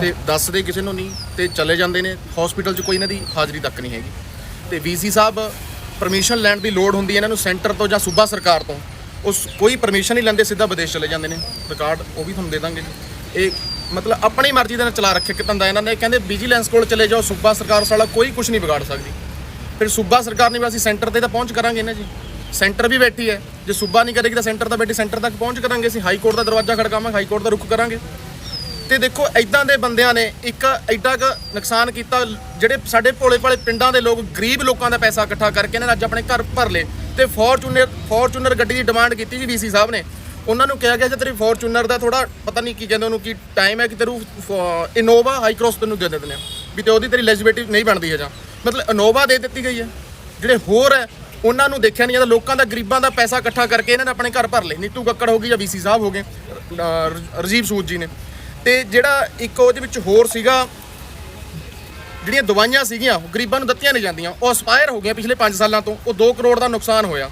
ਤੇ ਦੱਸਦੇ ਕਿਸੇ ਨੂੰ ਨਹੀਂ ਤੇ ਚਲੇ ਜਾਂਦੇ ਨੇ ਹਸਪੀਟਲ 'ਚ ਕੋਈ ਇਹਨਾਂ ਦੀ ਹਾਜ਼ਰੀ ਤੱਕ ਨਹੀਂ ਹੈਗੀ। ਤੇ ਵੀਸੀ ਸਾਹਿਬ ਪਰਮਿਸ਼ਨ ਲੈਣ ਦੀ ਲੋੜ ਹੁੰਦੀ ਹੈ ਇਹਨਾਂ ਨੂੰ ਸੈਂਟਰ ਤੋਂ ਜਾਂ ਸੂਬਾ ਸਰਕਾਰ ਤੋਂ। ਉਸ ਕੋਈ ਪਰਮਿਸ਼ਨ ਨਹੀਂ ਲੈਂਦੇ ਸਿੱਧਾ ਵਿਦੇਸ਼ ਚਲੇ ਜਾਂਦੇ ਨੇ। ਰਿਕਾਰਡ ਉਹ ਵੀ ਤੁਹਾਨੂੰ ਦੇ ਦਾਂਗੇ ਇਹ ਮਤਲਬ ਆਪਣੀ ਮਰਜ਼ੀ ਦੇ ਨਾਲ ਚਲਾ ਰੱਖਿਆ ਕਿ ਧੰਦਾ ਇਹਨਾਂ ਨੇ। ਕਹਿੰਦੇ ਵਿਜੀਲੈਂਸ ਕੋਲ ਚਲੇ ਜਾਓ, ਸੂਬਾ ਸਰਕਾਰ ਸਾਲਾ ਕੋਈ ਕੁਝ ਨਹੀਂ ਵਿਗਾੜ ਸਕਦੀ। ਫਿਰ ਸੂਬਾ ਸਰਕਾਰ ਨੇ ਵੀ ਅਸੀਂ ਸੈਂਟਰ ਤੇ ਤਾਂ ਪਹੁੰਚ ਕਰਾਂਗੇ ਨਾ ਜੀ। ਸੈਂਟਰ ਵੀ ਬੈਠੀ ਹੈ। ਜੇ ਸੂਬਾ ਨਹੀਂ ਕਰੇਗੀ ਤਾਂ ਸੈਂਟਰ ਤਾਂ ਬੈਠੀ, ਸੈਂਟਰ ਤੱਕ ਪਹੁੰਚ ਕਰਾਂਗੇ ਅਸੀਂ। ਹਾਈ ਕੋਰਟ ਦਾ ਦਰਵਾਜ਼ਾ ਖੜਕਾਵਾਂਗੇ, ਹਾਈ ਕੋਰਟ ਦਾ ਰੁਖ ਕਰਾਂਗੇ। ਤੇ ਦੇਖੋ ਐਦਾਂ ਦੇ ਬੰਦਿਆਂ ਨੇ ਇੱਕ ਐਡਾ ਕ ਨੁਕਸਾਨ ਕੀਤਾ। ਜਿਹੜੇ ਸਾਡੇ ਭੋਲੇ ਭਾਲੇ ਪਿੰਡਾਂ ਦੇ ਲੋਕ, ਗਰੀਬ ਲੋਕਾਂ ਦਾ ਪੈਸਾ ਇਕੱਠਾ ਕਰਕੇ ਇਹਨਾਂ ਨੇ ਅੱਜ ਆਪਣੇ ਘਰ ਭਰ ਲਏ। ਤੇ ਫੋਰਚੂਨਰ ਫੋਰਚੂਨਰ ਗੱਡੀ ਦੀ ਡਿਮਾਂਡ ਕੀਤੀ ਜੀ ਵੀਸੀ ਸਾਹਿਬ ਨੇ। ਉਹਨਾਂ ਨੂੰ ਕਿਹਾ ਗਿਆ ਜੇ ਤੇਰੀ ਫੋਰਚੂਨਰ ਦਾ ਥੋੜਾ ਪਤਾ ਨਹੀਂ ਕੀ ਕਹਿੰਦੇ ਉਹਨੂੰ ਕੀ ਟਾਈਮ ਹੈ ਕਿ ਤੇਰੂ ਇਨੋਵਾ ਹਾਈ ਕ੍ਰੋਸ ਤੈਨੂੰ ਦੇ ਦਿੰਦੇ ਨੇ। ਵੀ ਤੇ ਉਹਦੀ ਤੇਰੀ ਐਲੀਜੀਬਿਲਟੀ ਨਹੀਂ ਬਣਦੀ ਹੈ ਜਾਂ। ਮਤਲਬ ਇਨੋਵਾ ਦੇ ਦਿੱਤੀ ਗਈ ਹੈ। ਜਿਹੜੇ ਹੋਰ ਹੈ, ਉਹਨਾਂ ਨੂੰ ਦੇਖਿਆ ਨਹੀਂ ਜਾਂਦਾ। ਲੋਕਾਂ ਦਾ, ਗਰੀਬਾਂ ਦਾ ਪੈਸਾ ਇਕੱਠਾ ਕਰਕੇ ਇਹਨਾਂ ਨੇ ਆਪਣੇ ਘਰ ਭਰ ਲਏ। ਨੀਤੂ ਕੱਕੜ ਹੋ ਗਈ ਜਾਂ ਵੀਸੀ ਸਾਹਿਬ ਹੋ ਗਏ, ਅਹ ਰਜੀਵ ਸੂਦ ਜੀ ਨੇ। ਤੇ ਜਿਹੜਾ ਇੱਕ ਉਹਦੇ ਵਿੱਚ ਹੋਰ ਸੀਗਾ, ਜਿਹੜੀਆਂ ਦਵਾਈਆਂ ਸੀਗੀਆਂ ਗਰੀਬਾਂ ਨੂੰ ਦਿੱਤੀਆਂ ਨਹੀਂ ਜਾਂਦੀਆਂ। ਉਹ ਐਕਸਪਾਇਰ ਹੋ ਗਈਆਂ ਪਿਛਲੇ 5 ਸਾਲਾਂ ਤੋਂ। ਉਹ 2 ਕਰੋੜ ਦਾ ਨੁਕਸਾਨ ਹੋਇਆ।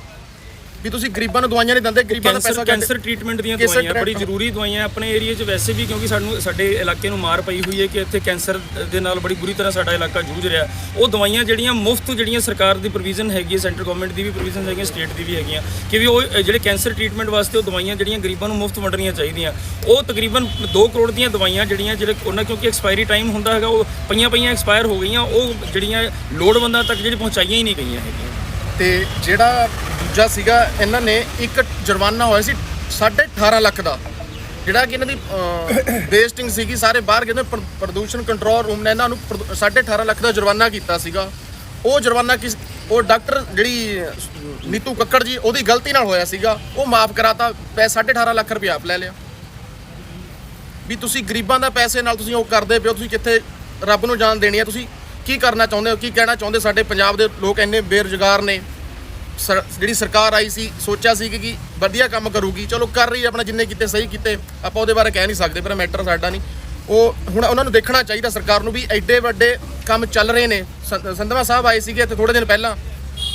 ਵੀ ਤੁਸੀਂ ਗਰੀਬਾਂ ਨੂੰ ਦਵਾਈਆਂ ਨਹੀਂ ਦਿੰਦੇ ਗਰੀਬਾਂ ਦਾ ਪੈਸਾ ਕੈਂਸਰ ਟ੍ਰੀਟਮੈਂਟ ਦੀਆਂ ਦਵਾਈਆਂ ਬੜੀ। ਜ਼ਰੂਰੀ ਦਵਾਈਆਂ ਆਪਣੇ ਏਰੀਆ 'ਚ ਵੈਸੇ ਵੀ ਕਿਉਂਕਿ ਸਾਨੂੰ ਸਾਡੇ ਇਲਾਕੇ ਨੂੰ ਮਾਰ ਪਈ ਹੋਈ ਹੈ ਕਿ ਇੱਥੇ ਕੈਂਸਰ ਦੇ ਨਾਲ ਬੜੀ ਬੁਰੀ ਤਰ੍ਹਾਂ ਸਾਡਾ ਇਲਾਕਾ ਜੂਝ ਰਿਹਾ। ਉਹ ਦਵਾਈਆਂ ਜਿਹੜੀਆਂ ਮੁਫਤ ਜਿਹੜੀਆਂ ਸਰਕਾਰ ਦੀ ਪ੍ਰੋਵੀਜ਼ਨ ਹੈਗੀ ਹੈ ਸੈਂਟਰ ਗਵਰਨਮੈਂਟ ਦੀ ਵੀ ਪ੍ਰੋਵੀਜ਼ਨ ਹੈਗੀਆਂ ਸਟੇਟ ਦੀ ਵੀ ਹੈਗੀਆਂ ਕਿ ਵੀ ਉਹ ਜਿਹੜੇ ਕੈਂਸਰ ਟ੍ਰੀਟਮੈਂਟ ਵਾਸਤੇ ਉਹ ਦਵਾਈਆਂ ਜਿਹੜੀਆਂ ਗਰੀਬਾਂ ਨੂੰ ਮੁਫਤ ਵੰਡਣੀਆਂ ਚਾਹੀਦੀਆਂ। ਉਹ ਤਕਰੀਬਨ 2 ਕਰੋੜ ਦੀਆਂ ਦਵਾਈਆਂ ਜਿਹੜੀਆਂ ਜਿਹੜੇ ਉਹਨਾਂ ਕਿਉਂਕਿ ਐਕਸਪਾਇਰੀ ਟਾਈਮ ਹੁੰਦਾ ਹੈਗਾ ਉਹ ਪਈਆਂ ਪਈਆਂ ਐਕਸਪਾਇਰ ਹੋ ਗਈਆਂ ਉਹ ਜਿਹੜੀਆਂ ਲੋੜਵੰਦਾਂ ਤੱਕ ਜਿਹੜੀ ਪਹੁੰਚਾਈਆਂ ਹੀ ਨਹੀਂ ਗਈਆਂ ਹੈਗੀਆਂ। ਤੇ ਜਿਹੜਾ ਦੂਜਾ ਸੀਗਾ, ਇਹਨਾਂ ਨੇ ਇੱਕ ਜੁਰਮਾਨਾ ਹੋਇਆ ਸੀ 18.5 ਲੱਖ ਦਾ, ਜਿਹੜਾ ਕਿ ਇਹਨਾਂ ਦੀ ਵੇਸਟਿੰਗ <coughs> ਸੀਗੀ, ਸਾਰੇ ਬਾਹਰ ਗਏ ਪ੍ਰ- ਪ੍ਰਦੂਸ਼ਣ ਕੰਟਰੋਲ ਰੂਮ ਨੇ ਇਹਨਾਂ ਨੂੰ ਪ੍ਰਦੂ- 18.5 ਲੱਖ ਦਾ ਜੁਰਮਾਨਾ ਕੀਤਾ ਸੀਗਾ। ਉਹ ਜੁਰਮਾਨਾ ਕਿਸ, ਉਹ ਡਾਕਟਰ ਜਿਹੜੀ ਨੀਤੂ ਕੱਕੜ ਜੀ, ਉਹਦੀ ਗਲਤੀ ਨਾਲ ਹੋਇਆ ਸੀਗਾ। ਉਹ ਮਾਫ ਕਰਾਤਾ, ਪੈ 18.5 ਲੱਖ ਰੁਪਏ ਆਪ ਲੈ ਲਿਆ। ਵੀ ਤੁਸੀਂ ਗਰੀਬਾਂ ਦਾ ਪੈਸੇ ਨਾਲ ਤੁਸੀਂ ਉਹ ਕਰਦੇ ਪਿਓ ਤੁਸੀਂ ਕਿੱਥੇ ਰੱਬ ਨੂੰ ਜਾਨ ਦੇਣੀ ਹੈ, ਤੁਸੀਂ ਕੀ ਕਰਨਾ ਚਾਹੁੰਦੇ ਹੋ, ਕੀ ਕਹਿਣਾ ਚਾਹੁੰਦੇ ਸਾਡੇ ਪੰਜਾਬ ਦੇ ਲੋਕ ਇੰਨੇ ਬੇਰੁਜ਼ਗਾਰ ਨੇ। ਜਿਹੜੀ ਸਰਕਾਰ ਆਈ ਸੀ, ਸੋਚਿਆ ਸੀ ਕਿ ਵਧੀਆ ਕੰਮ ਕਰੂਗੀ। ਚਲੋ ਕਰ ਰਹੀ ਹੈ, ਆਪਣਾ ਜਿੰਨੇ ਕੀਤੇ ਸਹੀ ਕੀਤੇ, ਆਪਾਂ ਉਹਦੇ ਬਾਰੇ ਕਹਿ ਨਹੀਂ ਸਕਦੇ, ਪਰ ਮੈਟਰ ਸਾਡਾ ਨਹੀਂ। ਉਹ ਹੁਣ ਉਹਨਾਂ ਨੂੰ ਦੇਖਣਾ ਚਾਹੀਦਾ ਸਰਕਾਰ ਨੂੰ ਵੀ ਐਡੇ ਵੱਡੇ ਕੰਮ ਚੱਲ ਰਹੇ ਨੇ। ਸੰ- ਸੰਧਵਾ ਸਾਹਿਬ ਆਏ ਸੀਗੇ ਇੱਥੇ ਥੋੜੇ ਦਿਨ ਪਹਿਲਾਂ।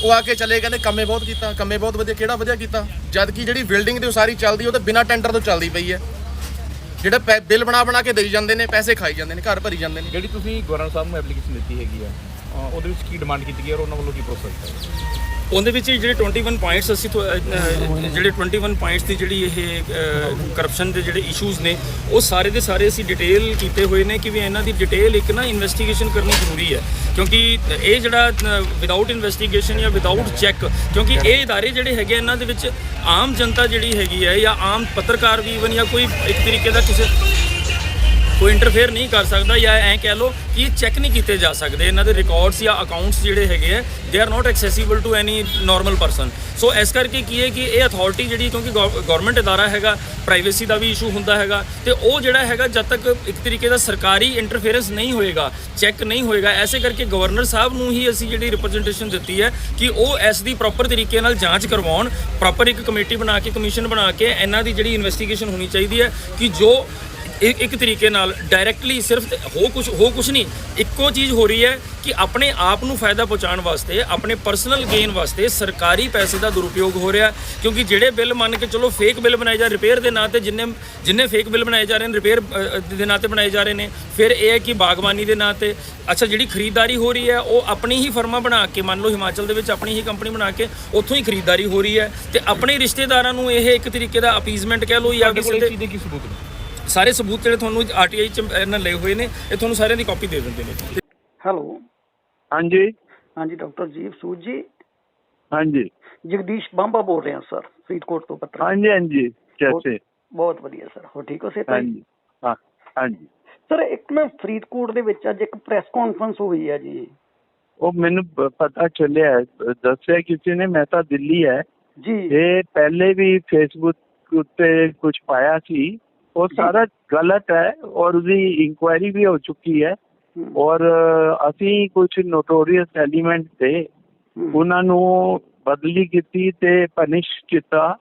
ਉਹ ਆ ਕੇ ਚਲੇ ਕਹਿੰਦੇ ਕੰਮੇ ਬਹੁਤ ਕੀਤਾ, ਕੰਮੇ ਬਹੁਤ ਵਧੀਆ, ਕਿਹੜਾ ਵਧੀਆ ਕੀਤਾ? ਜਦ ਕਿ ਜਿਹੜੀ ਬਿਲਡਿੰਗ ਦੀ ਉਸਾਰੀ ਚੱਲਦੀ ਉਹ ਤਾਂ ਬਿਨਾਂ ਟੈਂਡਰ ਤੋਂ ਚੱਲਦੀ ਪਈ ਹੈ। ਜਿਹੜੇ ਪੈ- ਬਿੱਲ ਬਣਾ ਬਣਾ ਕੇ ਦੇਈ ਜਾਂਦੇ ਨੇ, ਪੈਸੇ ਖਾਈ ਜਾਂਦੇ ਨੇ, ਘਰ ਭਰੀ ਜਾਂਦੇ ਨੇ। ਜਿਹੜੀ ਤੁਸੀਂ ਗਵਰਨਰ ਸਾਹਿਬ ਨੂੰ ਐਪਲੀਕੇਸ਼ਨ ਦਿੱਤੀ ਹੈਗੀ ਆ ਉਹਦੇ ਵਿੱਚ ਕੀ ਡਿਮਾਂਡ ਕੀਤੀ ਗਈ ਔਰ ਉਹਨਾਂ ਵੱਲੋਂ ਕੀ ਪ੍ਰੋਸੈਸ ਹੈ? ਉਹਦੇ ਵਿੱਚ ਹੀ ਜਿਹੜੇ 21 ਪੁਆਇੰਟਸ ਅਸੀਂ ਤੁਹਾ- ਅਹ, ਜਿਹੜੇ 21 ਪੁਆਇੰਟਸ ਦੀ ਜਿਹੜੀ ਇਹ ਕਰਪਸ਼ਨ ਦੇ ਜਿਹੜੇ ਇਸ਼ੂਜ਼ ਨੇ ਉਹ ਸਾਰੇ ਦੇ ਸਾਰੇ ਅਸੀਂ ਡਿਟੇਲ ਕੀਤੇ ਹੋਏ ਨੇ ਕਿ ਵੀ ਇਹਨਾਂ ਦੀ ਡਿਟੇਲ ਇੱਕ ਨਾ ਇਨਵੈਸਟੀਗੇਸ਼ਨ ਕਰਨੀ ਜ਼ਰੂਰੀ ਹੈ। ਕਿਉਂਕਿ ਇਹ ਜਿਹੜਾ ਵਿਦਆਊਟ ਇਨਵੈਸਟੀਗੇਸ਼ਨ ਜਾਂ ਵਿਦਆਊਟ ਚੈੱਕ ਕਿਉਂਕਿ ਇਹ ਇਦਾਰੇ ਜਿਹੜੇ ਹੈਗੇ ਇਹਨਾਂ ਦੇ ਵਿੱਚ ਆਮ ਜਨਤਾ ਜਿਹੜੀ ਹੈਗੀ ਹੈ ਜਾਂ ਆਮ ਪੱਤਰਕਾਰ ਵੀ ਇਵਨ ਜਾਂ ਕੋਈ ਇੱਕ ਤਰੀਕੇ ਦਾ ਕਿਸੇ ਕੋਈ ਇੰਟਰਫੇਅਰ ਨਹੀਂ ਕਰ ਸਕਦਾ ਜਾਂ ਐਂ ਕਹਿ ਲਓ ਕਿ ਇਹ ਚੈੱਕ ਨਹੀਂ ਕੀਤੇ ਜਾ ਸਕਦੇ। ਇਹਨਾਂ ਦੇ ਰਿਕਾਰਡਸ ਜਾਂ ਅਕਾਊਂਟਸ ਜਿਹੜੇ ਹੈਗੇ ਆ they are not accessible to any normal person so ਇਸ ਕਰਕੇ ਕੀ ਹੈ ਕਿ ਇਹ ਅਥਾਰਟੀ ਜਿਹੜੀ, ਕਿਉਂਕਿ ਗਵਰਨਮੈਂਟ ਅਦਾਰਾ ਹੈਗਾ ਪ੍ਰਾਈਵੇਸੀ ਦਾ ਵੀ ਇਸ਼ੂ ਹੁੰਦਾ ਹੈਗਾ, ਤੇ ਉਹ ਜਿਹੜਾ ਹੈਗਾ, ਜਦ ਤੱਕ ਇੱਕ ਤਰੀਕੇ ਦਾ ਸਰਕਾਰੀ ਇੰਟਰਫੇਰੈਂਸ ਨਹੀਂ ਹੋਏਗਾ ਚੈੱਕ ਨਹੀਂ ਹੋਏਗਾ, ਐਸੇ ਕਰਕੇ ਗਵਰਨਰ ਸਾਹਿਬ ਨੂੰ ਹੀ ਅਸੀਂ ਜਿਹੜੀ ਰਿਪਰੈਜ਼ੈਂਟੇਸ਼ਨ ਦਿੱਤੀ ਹੈ ਕਿ ਉਹ ਇਸ ਦੀ ਪ੍ਰੋਪਰ ਤਰੀਕੇ ਨਾਲ ਜਾਂਚ ਕਰਵਾਉਣ ਪ੍ਰੋਪਰ ਇੱਕ ਕਮੇਟੀ ਬਣਾ ਕੇ ਕਮਿਸ਼ਨ ਬਣਾ ਕੇ, ਇਹਨਾਂ ਦੀ ਜਿਹੜੀ ਇਨਵੈਸਟੀਗੇਸ਼ਨ ਹੋਣੀ ਚਾਹੀਦੀ ਹੈ ਕਿ ਜੋ ਇੱਕ ਇੱਕ ਤਰੀਕੇ ਨਾਲ ਡਾਇਰੈਕਟਲੀ ਸਿਰਫ ਹੋ ਕੁਝ ਹੋ ਕੁਝ ਨਹੀਂ ਇੱਕੋ ਚੀਜ਼ ਹੋ ਰਹੀ ਹੈ ਕਿ ਆਪਣੇ ਆਪ ਨੂੰ ਫਾਇਦਾ ਪਹੁੰਚਾਉਣ ਵਾਸਤੇ ਆਪਣੇ ਪਰਸਨਲ ਗੇਨ ਵਾਸਤੇ ਸਰਕਾਰੀ ਪੈਸੇ ਦਾ ਦੁਰਉਪਯੋਗ ਹੋ ਰਿਹਾ ਕਿਉਂਕਿ ਜਿਹੜੇ ਬਿੱਲ ਮੰਨ ਕੇ ਚਲੋ ਫੇਕ ਬਿੱਲ ਬਣਾਏ ਜਾ ਰਿਪੇਅਰ ਦੇ ਨਾਂ ਤੇ ਜਿੰਨੇ ਜਿੰਨੇ ਫੇਕ ਬਿੱਲ ਬਣਾਏ ਜਾ ਰਹੇ ਨੇ ਰਿਪੇਅਰ ਦੇ ਨਾਂ ਤੇ ਬਣਾਏ ਜਾ ਰਹੇ ਨੇ ਫਿਰ ਇਹ ਹੈ ਕਿ ਬਾਗਬਾਨੀ ਦੇ ਨਾਂ ਤੇ ਅੱਛਾ ਜਿਹੜੀ ਖਰੀਦਦਾਰੀ ਹੋ ਰਹੀ ਹੈ ਉਹ ਆਪਣੀ ਹੀ ਫਰਮਾਂ ਬਣਾ ਕੇ ਮੰਨ ਲਓ ਹਿਮਾਚਲ ਦੇ ਵਿੱਚ ਆਪਣੀ ਹੀ ਕੰਪਨੀ ਬਣਾ ਕੇ ਉੱਥੋਂ ਹੀ ਖਰੀਦਦਾਰੀ ਹੋ ਰਹੀ ਹੈ ਤੇ ਆਪਣੇ ਰਿਸ਼ਤੇਦਾਰਾਂ ਨੂੰ ਇਹ ਇੱਕ ਤਰੀਕੇ ਦਾ ਅਪੀਜ਼ਮੈਂਟ ਕਹਿ ਲਓ ਜਾਂ ਕਿਸੇ ਦੇ ਕੀ ਸਬੂਤ ਨੇ? ਸਾਰੇ ਸਬੂਤ ਜਿਹੜੇ ਤੁਹਾਨੂੰ ਆਰਟੀਆਈ ਚ ਇਹਨਾਂ ਲਏ ਹੋਏ ਨੇ ਇਹ ਤੁਹਾਨੂੰ ਸਾਰਿਆਂ ਦੀ ਕਾਪੀ ਦੇ ਦਿੰਦੇ ਨੇ। ਹੈਲੋ। ਹਾਂਜੀ। ਹਾਂਜੀ ਡਾਕਟਰ ਜੀਵ ਸੂਦ ਜੀ। ਹਾਂਜੀ। ਜਗਦੀਸ਼ ਬਾਂਬਾ ਬੋਲ ਰਹੇ ਹਾਂ ਸਰ ਫਰੀਦਕੋਟ ਤੋਂ ਪੱਤਰ ਹਾਂਜੀ ਹਾਂਜੀ ਕੈਸੇ ਬਹੁਤ ਵਧੀਆ ਸਰ। ਹੋ ਠੀਕ ਹੋ ਸੇ ਤਾਂ ਹਾਂਜੀ ਹਾਂ ਹਾਂਜੀ। ਸਰ ਇੱਕ ਨਾ ਫਰੀਦਕੋਟ ਦੇ ਵਿੱਚ ਅੱਜ ਇੱਕ ਪ੍ਰੈਸ ਕਾਨਫਰੰਸ ਹੋਈ ਹੈ ਜੀ। ਉਹ ਮੈਨੂੰ ਪਤਾ ਚੱਲਿਆ ਹੈ, ਦੱਸਿਆ ਕਿਸੇ ਨੇ ਮੈਂ ਤਾਂ ਦਿੱਲੀ ਹੈ। ਜੀ। ਇਹ ਪਹਿਲੇ ਵੀ ਫੇਸਬੁੱਕ ਉੱਤੇ ਕੁਝ ਪਾਇਆ ਸੀ। ਉਹ ਸਾਰਾ ਗਲਤ ਹੈ ਔਰ ਉਹਦੀ ਇਨਕੁਆਇਰੀ ਵੀ ਹੋ ਚੁੱਕੀ ਹੈ ਔਰ ਅਸੀਂ ਕੁਝ ਨੋਟੋਰੀਅਸ ਐਲੀਮੈਂਟ ਤੇ ਉਹਨਾਂ ਨੂੰ ਬਦਲੀ ਕੀਤੀ ਤੇ ਪਨਿਸ਼ ਕੀਤਾ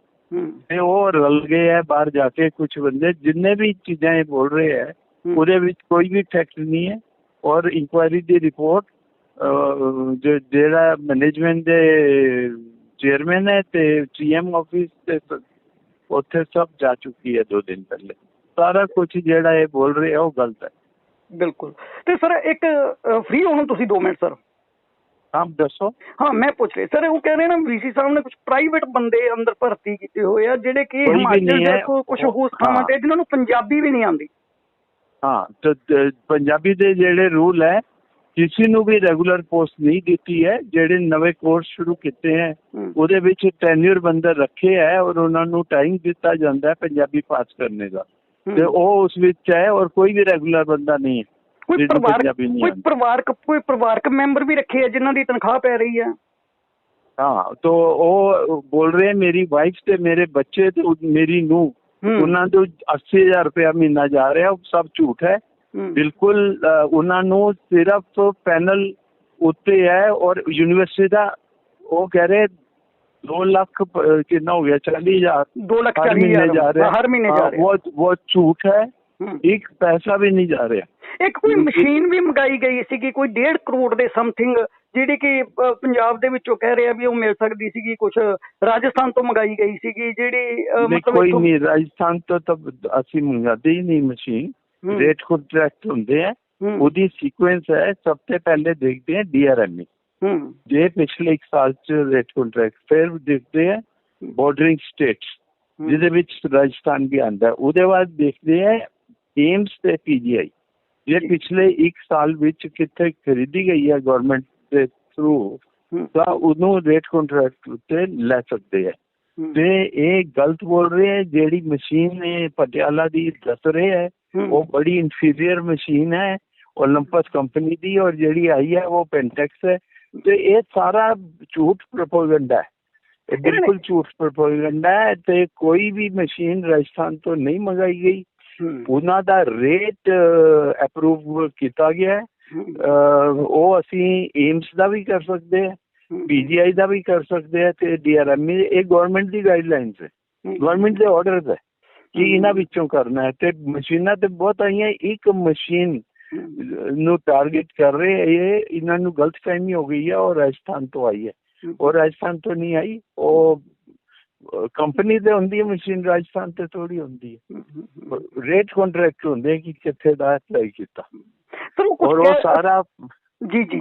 ਤੇ ਉਹ ਰਲ ਗਏ ਹੈ ਬਾਹਰ ਜਾ ਕੇ ਕੁਝ ਬੰਦੇ ਜਿੰਨੇ ਵੀ ਚੀਜ਼ਾਂ ਇਹ ਬੋਲ ਰਹੇ ਹੈ ਉਹਦੇ ਵਿੱਚ ਕੋਈ ਵੀ ਫੈਕਟ ਨਹੀਂ ਹੈ ਔਰ ਇਨਕੁਆਇਰੀ ਦੀ ਰਿਪੋਰਟ ਜਿਹੜਾ ਮੈਨੇਜਮੈਂਟ ਦੇ ਚੇਅਰਮੈਨ ਹੈ ਤੇ ਸੀਐਮ ਆਫਿਸ ਤੇ ਉੱਥੇ ਸਭ ਜਾ ਚੁੱਕੀ ਹੈ ਦੋ ਦਿਨ ਪਹਿਲੇ। ਸਾਰਾ ਕੁਝ ਜਿਹੜਾ ਇਹ ਬੋਲ ਰਹੇ ਹੈ ਉਹ ਗਲਤ ਹੈ। ਬਿਲਕੁਲ। ਤੇ ਸਰ ਇੱਕ ਫ੍ਰੀ ਹੋਣ ਤੁਸੀਂ 2 ਮਿੰਟ ਸਰ? ਆਪ ਦੱਸੋ। ਹਾਂ ਮੈਂ ਪੁੱਛ ਰਿਹਾ। ਸਰ ਉਹ ਕਹਿ ਰਹੇ ਨਾ ਵੀਸੀ ਸਾਹਿਬ ਨੇ ਕੁਝ ਪ੍ਰਾਈਵੇਟ ਬੰਦੇ ਅੰਦਰ ਭਰਤੀ ਕੀਤੇ ਹੋਏ ਆ ਜਿਹੜੇ ਕਿ ਹਿਮਾਚਲ ਦੇ ਹੈ। ਕੁਝ ਹੋਰ ਥਾਵਾਂ ਤੇ ਜਿਨ੍ਹਾਂ ਨੂੰ ਪੰਜਾਬੀ ਵੀ ਨਹੀਂ ਆਉਂਦੀ। ਹਾਂ ਤੇ ਪੰਜਾਬੀ ਦੇ ਜਿਹੜੇ ਰੂਲ ਹੈ ਕਿਸੇ ਨੂੰ ਵੀ ਰੈਗੂਲਰ ਪੋਸਟ ਨਹੀਂ ਦਿੱਤੀ ਹੈ ਜਿਹੜੇ ਨਵੇਂ ਕੋਰਸ ਸ਼ੁਰੂ ਕੀਤੇ ਹੈ ਉਹਦੇ ਵਿੱਚ ਟੈਨਿਊਰ ਬੰਦੇ ਰੱਖੇ ਹੈ ਔਰ ਉਹਨਾਂ ਨੂੰ ਟਾਈਮ ਦਿੱਤਾ ਜਾਂਦਾ ਹੈ ਪੰਜਾਬੀ ਪਾਸ ਕਰਨੇ ਦਾ। ਤੇ ਉਹ ਉਸ ਵਿੱਚ ਹੈ ਔਰ ਕੋਈ ਵੀ ਰੈਗੂਲਰ ਬੰਦਾ ਨਹੀਂ ਹੈ ਕੋਈ ਪਰਿਵਾਰਕ ਕੋਈ। ਪਰਿਵਾਰਕ ਕੋਈ ਪਰਿਵਾਰਕ ਮੈਂਬਰ ਵੀ ਰੱਖੇ ਆ ਜਿਨ੍ਹਾਂ ਦੀ ਤਨਖਾਹ ਪੈ ਰਹੀ ਆ? ਹਾਂ ਤਾਂ ਉਹ ਬੋਲ ਰਹੇ ਮੇਰੀ ਵਾਈਫ ਤੇ ਮੇਰੇ ਬੱਚੇ ਤੇ ਮੇਰੀ ਨੂੰ ਉਹਨਾਂ ਤੋਂ 80000 ਰੁਪਇਆ ਮਹੀਨਾ ਜਾ ਰਿਹਾ ਉਹ ਸਭ ਝੂਠ ਹੈ। ਬਿਲਕੁਲ ਉਹਨਾਂ ਨੂੰ ਸਿਰਫ ਪੈਨਲ ਉੱਤੇ ਹੈ ਔਰ ਯੂਨੀਵਰਸਿਟੀ ਦਾ ਉਹ ਕਹਿ ਰਹੇ 2 ਲੱਖ ਕਿੰਨਾ ਹੋ ਗਿਆ 40000 ਦੋ ਲੱਖ ਹਰ ਮਹੀਨੇ ਜਾ ਰਿਹਾ। ਹਰ ਮਹੀਨੇ ਜਾ ਰਿਹਾ। ਉਹ ਉਹ ਝੂਠ ਹੈ। ਇੱਕ ਪੈਸਾ ਵੀ ਨਹੀਂ ਜਾ ਰਿਹਾ। ਇੱਕ ਕੋਈ ਮਸ਼ੀਨ ਵੀ ਮੰਗਾਈ ਗਈ ਸੀਗੀ ਕੋਈ 1.5 ਕਰੋੜ ਦੇ ਸਮਥਿੰਗ ਜਿਹੜੀ ਕਿ ਪੰਜਾਬ ਦੇ ਵਿੱਚੋਂ ਕਹਿ ਰਿਹਾ ਵੀ ਉਹ ਮਿਲ ਸਕਦੀ ਸੀਗੀ ਕੁਝ ਰਾਜਸਥਾਨ ਤੋਂ ਮੰਗਾਈ ਗਈ ਸੀਗੀ ਜਿਹੜੀ ਮਤਲਬ ਕੋਈ ਨਹੀਂ ਰਾਜਸਥਾਨ ਤੋਂ ਤਾਂ ਅਸੀਂ ਮੰਗਾਦੇ ਹੀ ਨਹੀਂ ਮਸ਼ੀਨ। ਰੇਟ ਕੰਟਰੈਕਟ ਹੁੰਦੇ ਆ ਉਹਦੀ ਸੀਕੁਐਂਸ ਹੈ ਸਭ ਤੋਂ ਪਹਿਲੇ ਦੇਖਦੇ ਆ ਡੀਆਰਐਮਏ ਜੇ ਪਿਛਲੇ 1 ਸਾਲ ਚ ਰੇਟ ਕੰਟਰੈਕਟ ਫਿਰ ਦੇਖਦੇ ਆ ਬਾਰਡਰਿੰਗ ਸਟੇਟਸ ਜਿਹਦੇ ਵਿੱਚ ਰਾਜਸਥਾਨ ਵੀ ਆਂਦਾ। ਉਹਦੇ ਬਾਅਦ ਦੇਖਦੇ ਆ ਏਮਸ ਤੇ ਪੀਜੀਆਈ ਜੇ ਪਿਛਲੇ 1 ਸਾਲ ਵਿੱਚ ਕਿੱਥੇ ਖਰੀਦੀ ਗਈ ਹੈ ਗਵਰਨਮੈਂਟ ਦੇ ਥਰੂ ਤਾਂ ਉਹਨੂੰ ਰੇਟ ਕੰਟਰੈਕਟ ਉੱਤੇ ਲੈ ਸਕਦੇ ਆ। ਤੇ ਇਹ ਗਲਤ ਬੋਲ ਰਹੇ ਹੈ ਜਿਹੜੀ ਮਸ਼ੀਨ ਇਹ ਪਟਿਆਲਾ ਦੀ ਦੱਸ ਰਹੇ ਹੈ ਉਹ ਬੜੀ ਇਨਫੀਰੀਅਰ ਮਸ਼ੀਨ ਹੈ ਓਲੰਪਸ ਕੰਪਨੀ ਦੀ ਔਰ ਜਿਹੜੀ ਆਈ ਹੈ ਉਹ ਪੈਂਟੈਕਸ ਹੈ। ਤੇ ਇਹ ਸਾਰਾ ਝੂਠ ਪ੍ਰੋਪਗੈਂਡਾ ਹੈ। ਇਹ ਬਿਲਕੁਲ ਝੂਠ ਪ੍ਰੋਪਗੈਂਡਾ ਹੈ ਤੇ ਕੋਈ ਵੀ ਮਸ਼ੀਨ ਰਾਜਸਥਾਨ ਤੋਂ ਨਹੀਂ ਮੰਗਾਈ ਗਈ। ਉਹਨਾਂ ਦਾ ਰੇਟ ਅਪਰੂਵ ਕੀਤਾ ਗਿਆ ਉਹ ਅਸੀਂ ਏਮਸ ਦਾ ਵੀ ਕਰ ਸਕਦੇ ਹਾਂ ਪੀਜੀਆਈ ਦਾ ਵੀ ਕਰ ਸਕਦੇ ਆ ਤੇ ਡੀਆਰਐਮ ਇਹ ਗਵਰਨਮੈਂਟ ਦੀ ਗਾਈਡਲਾਈਨਸ ਹੈ। ਗਵਰਨਮੈਂਟ ਦੇ ਆਰਡਰਸ ਹੈ। ਕਿ। ਇਹਨਾਂ ਵਿੱਚੋਂ ਕਰਨਾ ਹੈ ਤੇ ਮਸ਼ੀਨਾਂ ਤੇ ਬਹੁਤ ਆਈਆਂ ਇੱਕ ਮਸ਼ੀਨ ਨੂੰ ਟਾਰਗੇਟ ਕਰ ਰਹੇ ਇਹ ਇਹਨਾਂ ਨੂੰ ਗਲਤਫਹਿਮੀ ਹੋ ਗਈ ਹੈ ਔਰ ਰਾਜਸਥਾਨ ਤੋਂ ਆਈ ਹੈ ਔਰ ਰਾਜਸਥਾਨ ਤੋਂ ਨਹੀਂ ਆਈ ਉਹ ਕੰਪਨੀ ਤੇ ਹੁੰਦੀ ਹੈ ਮਸ਼ੀਨ ਰਾਜਸਥਾਨ ਤੇ ਥੋੜੀ ਹੁੰਦੀ ਹੈ। ਰੇਟ ਕੰਟਰੈਕਟ ਹੁੰਦੇ ਕਿ ਕਿੱਥੇ ਦਾ ਅਪਲਾਈ ਕੀਤਾ ਸਰ ਉਹ ਸਾਰਾ ਜੀ ਜੀ।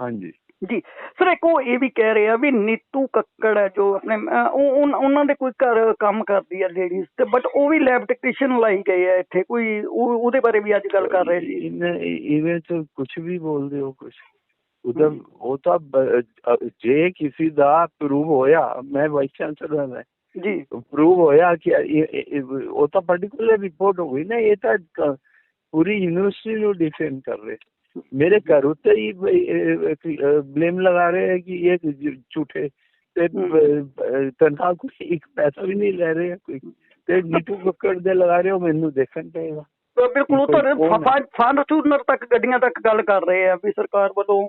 ਹਾਂਜੀ ਜੀ। ਸਰ ਇੱਕ ਉਹ ਇਹ ਵੀ ਕਹਿ ਰਹੇ ਆ ਵੀ ਨੀਤੂ ਕੱਕੜ ਹੈ ਜੋ ਆਪਣੇ ਉਹ ਉਹਨਾਂ ਦੇ ਕੋਈ ਘਰ ਕੰਮ ਕਰਦੀ ਆ ਲੇਡੀਜ਼ ਤੇ ਬਟ ਉਹ ਵੀ ਲੈਬ ਟੈਕਨੀਸ਼ੀਅਨ ਲਾਈ ਗਏ ਆ ਇੱਥੇ। ਕੋਈ ਉਹ ਉਹਦੇ ਬਾਰੇ ਵੀ ਅੱਜ ਗੱਲ ਕਰ ਰਹੇ ਸੀ। ਇਵੇਂ ਤਾਂ ਕੁਝ ਵੀ ਬੋਲਦੇ ਹੋ ਕੁਝ ਉਧਰ ਉਹ ਤਾਂ ਜੇ ਕਿਸੇ ਦਾ ਪ੍ਰੂਵ ਹੋਇਆ ਮੈਂ ਵਾਈਸ ਚਾਂਸਲਰ ਹਾਂ ਜੀ। ਪ੍ਰੂਵ ਹੋਇਆ ਕਿ ਉਹ ਤਾਂ ਪਾਰਟਿਕੂਲਰ ਰਿਪੋਰਟ ਹੋ ਗਈ ਨਾ ਇਹ ਤਾਂ ਪੂਰੀ ਯੂਨੀਵਰਸਿਟੀ ਨੂੰ ਡਿਫੇਂਡ ਕਰ ਰਹੇ। ਮੇਰੇ ਘਰ ਉੱਤੇ ਹੀ ਬਲੇਮ ਲਗਾ ਰਹੇ ਹੈ ਕਿ ਇਹ ਝ- ਝੂਠੇ ਤੇ ਤਨਖਾਹ ਕੋਈ ਇੱਕ ਪੈਸਾ ਵੀ ਨਹੀਂ ਲੈ ਰਹੇ ਕੋਈ ਤੇ ਨੀਟੂ ਕੱਕੜ ਦੇ ਲਗਾ ਰਹੇ ਹੋ ਮੈਨੂੰ ਦੇਖਣ ਪਏਗਾ ਤਾਂ ਬਿਲਕੁਲ ਉਹ ਤਾਂ? ਫਾਰਚੂਨਰ ਤੱਕ ਗੱਡੀਆਂ ਤੱਕ ਗੱਲ ਕਰ ਰਹੇ ਆ ਵੀ ਸਰਕਾਰ ਵੱਲੋਂ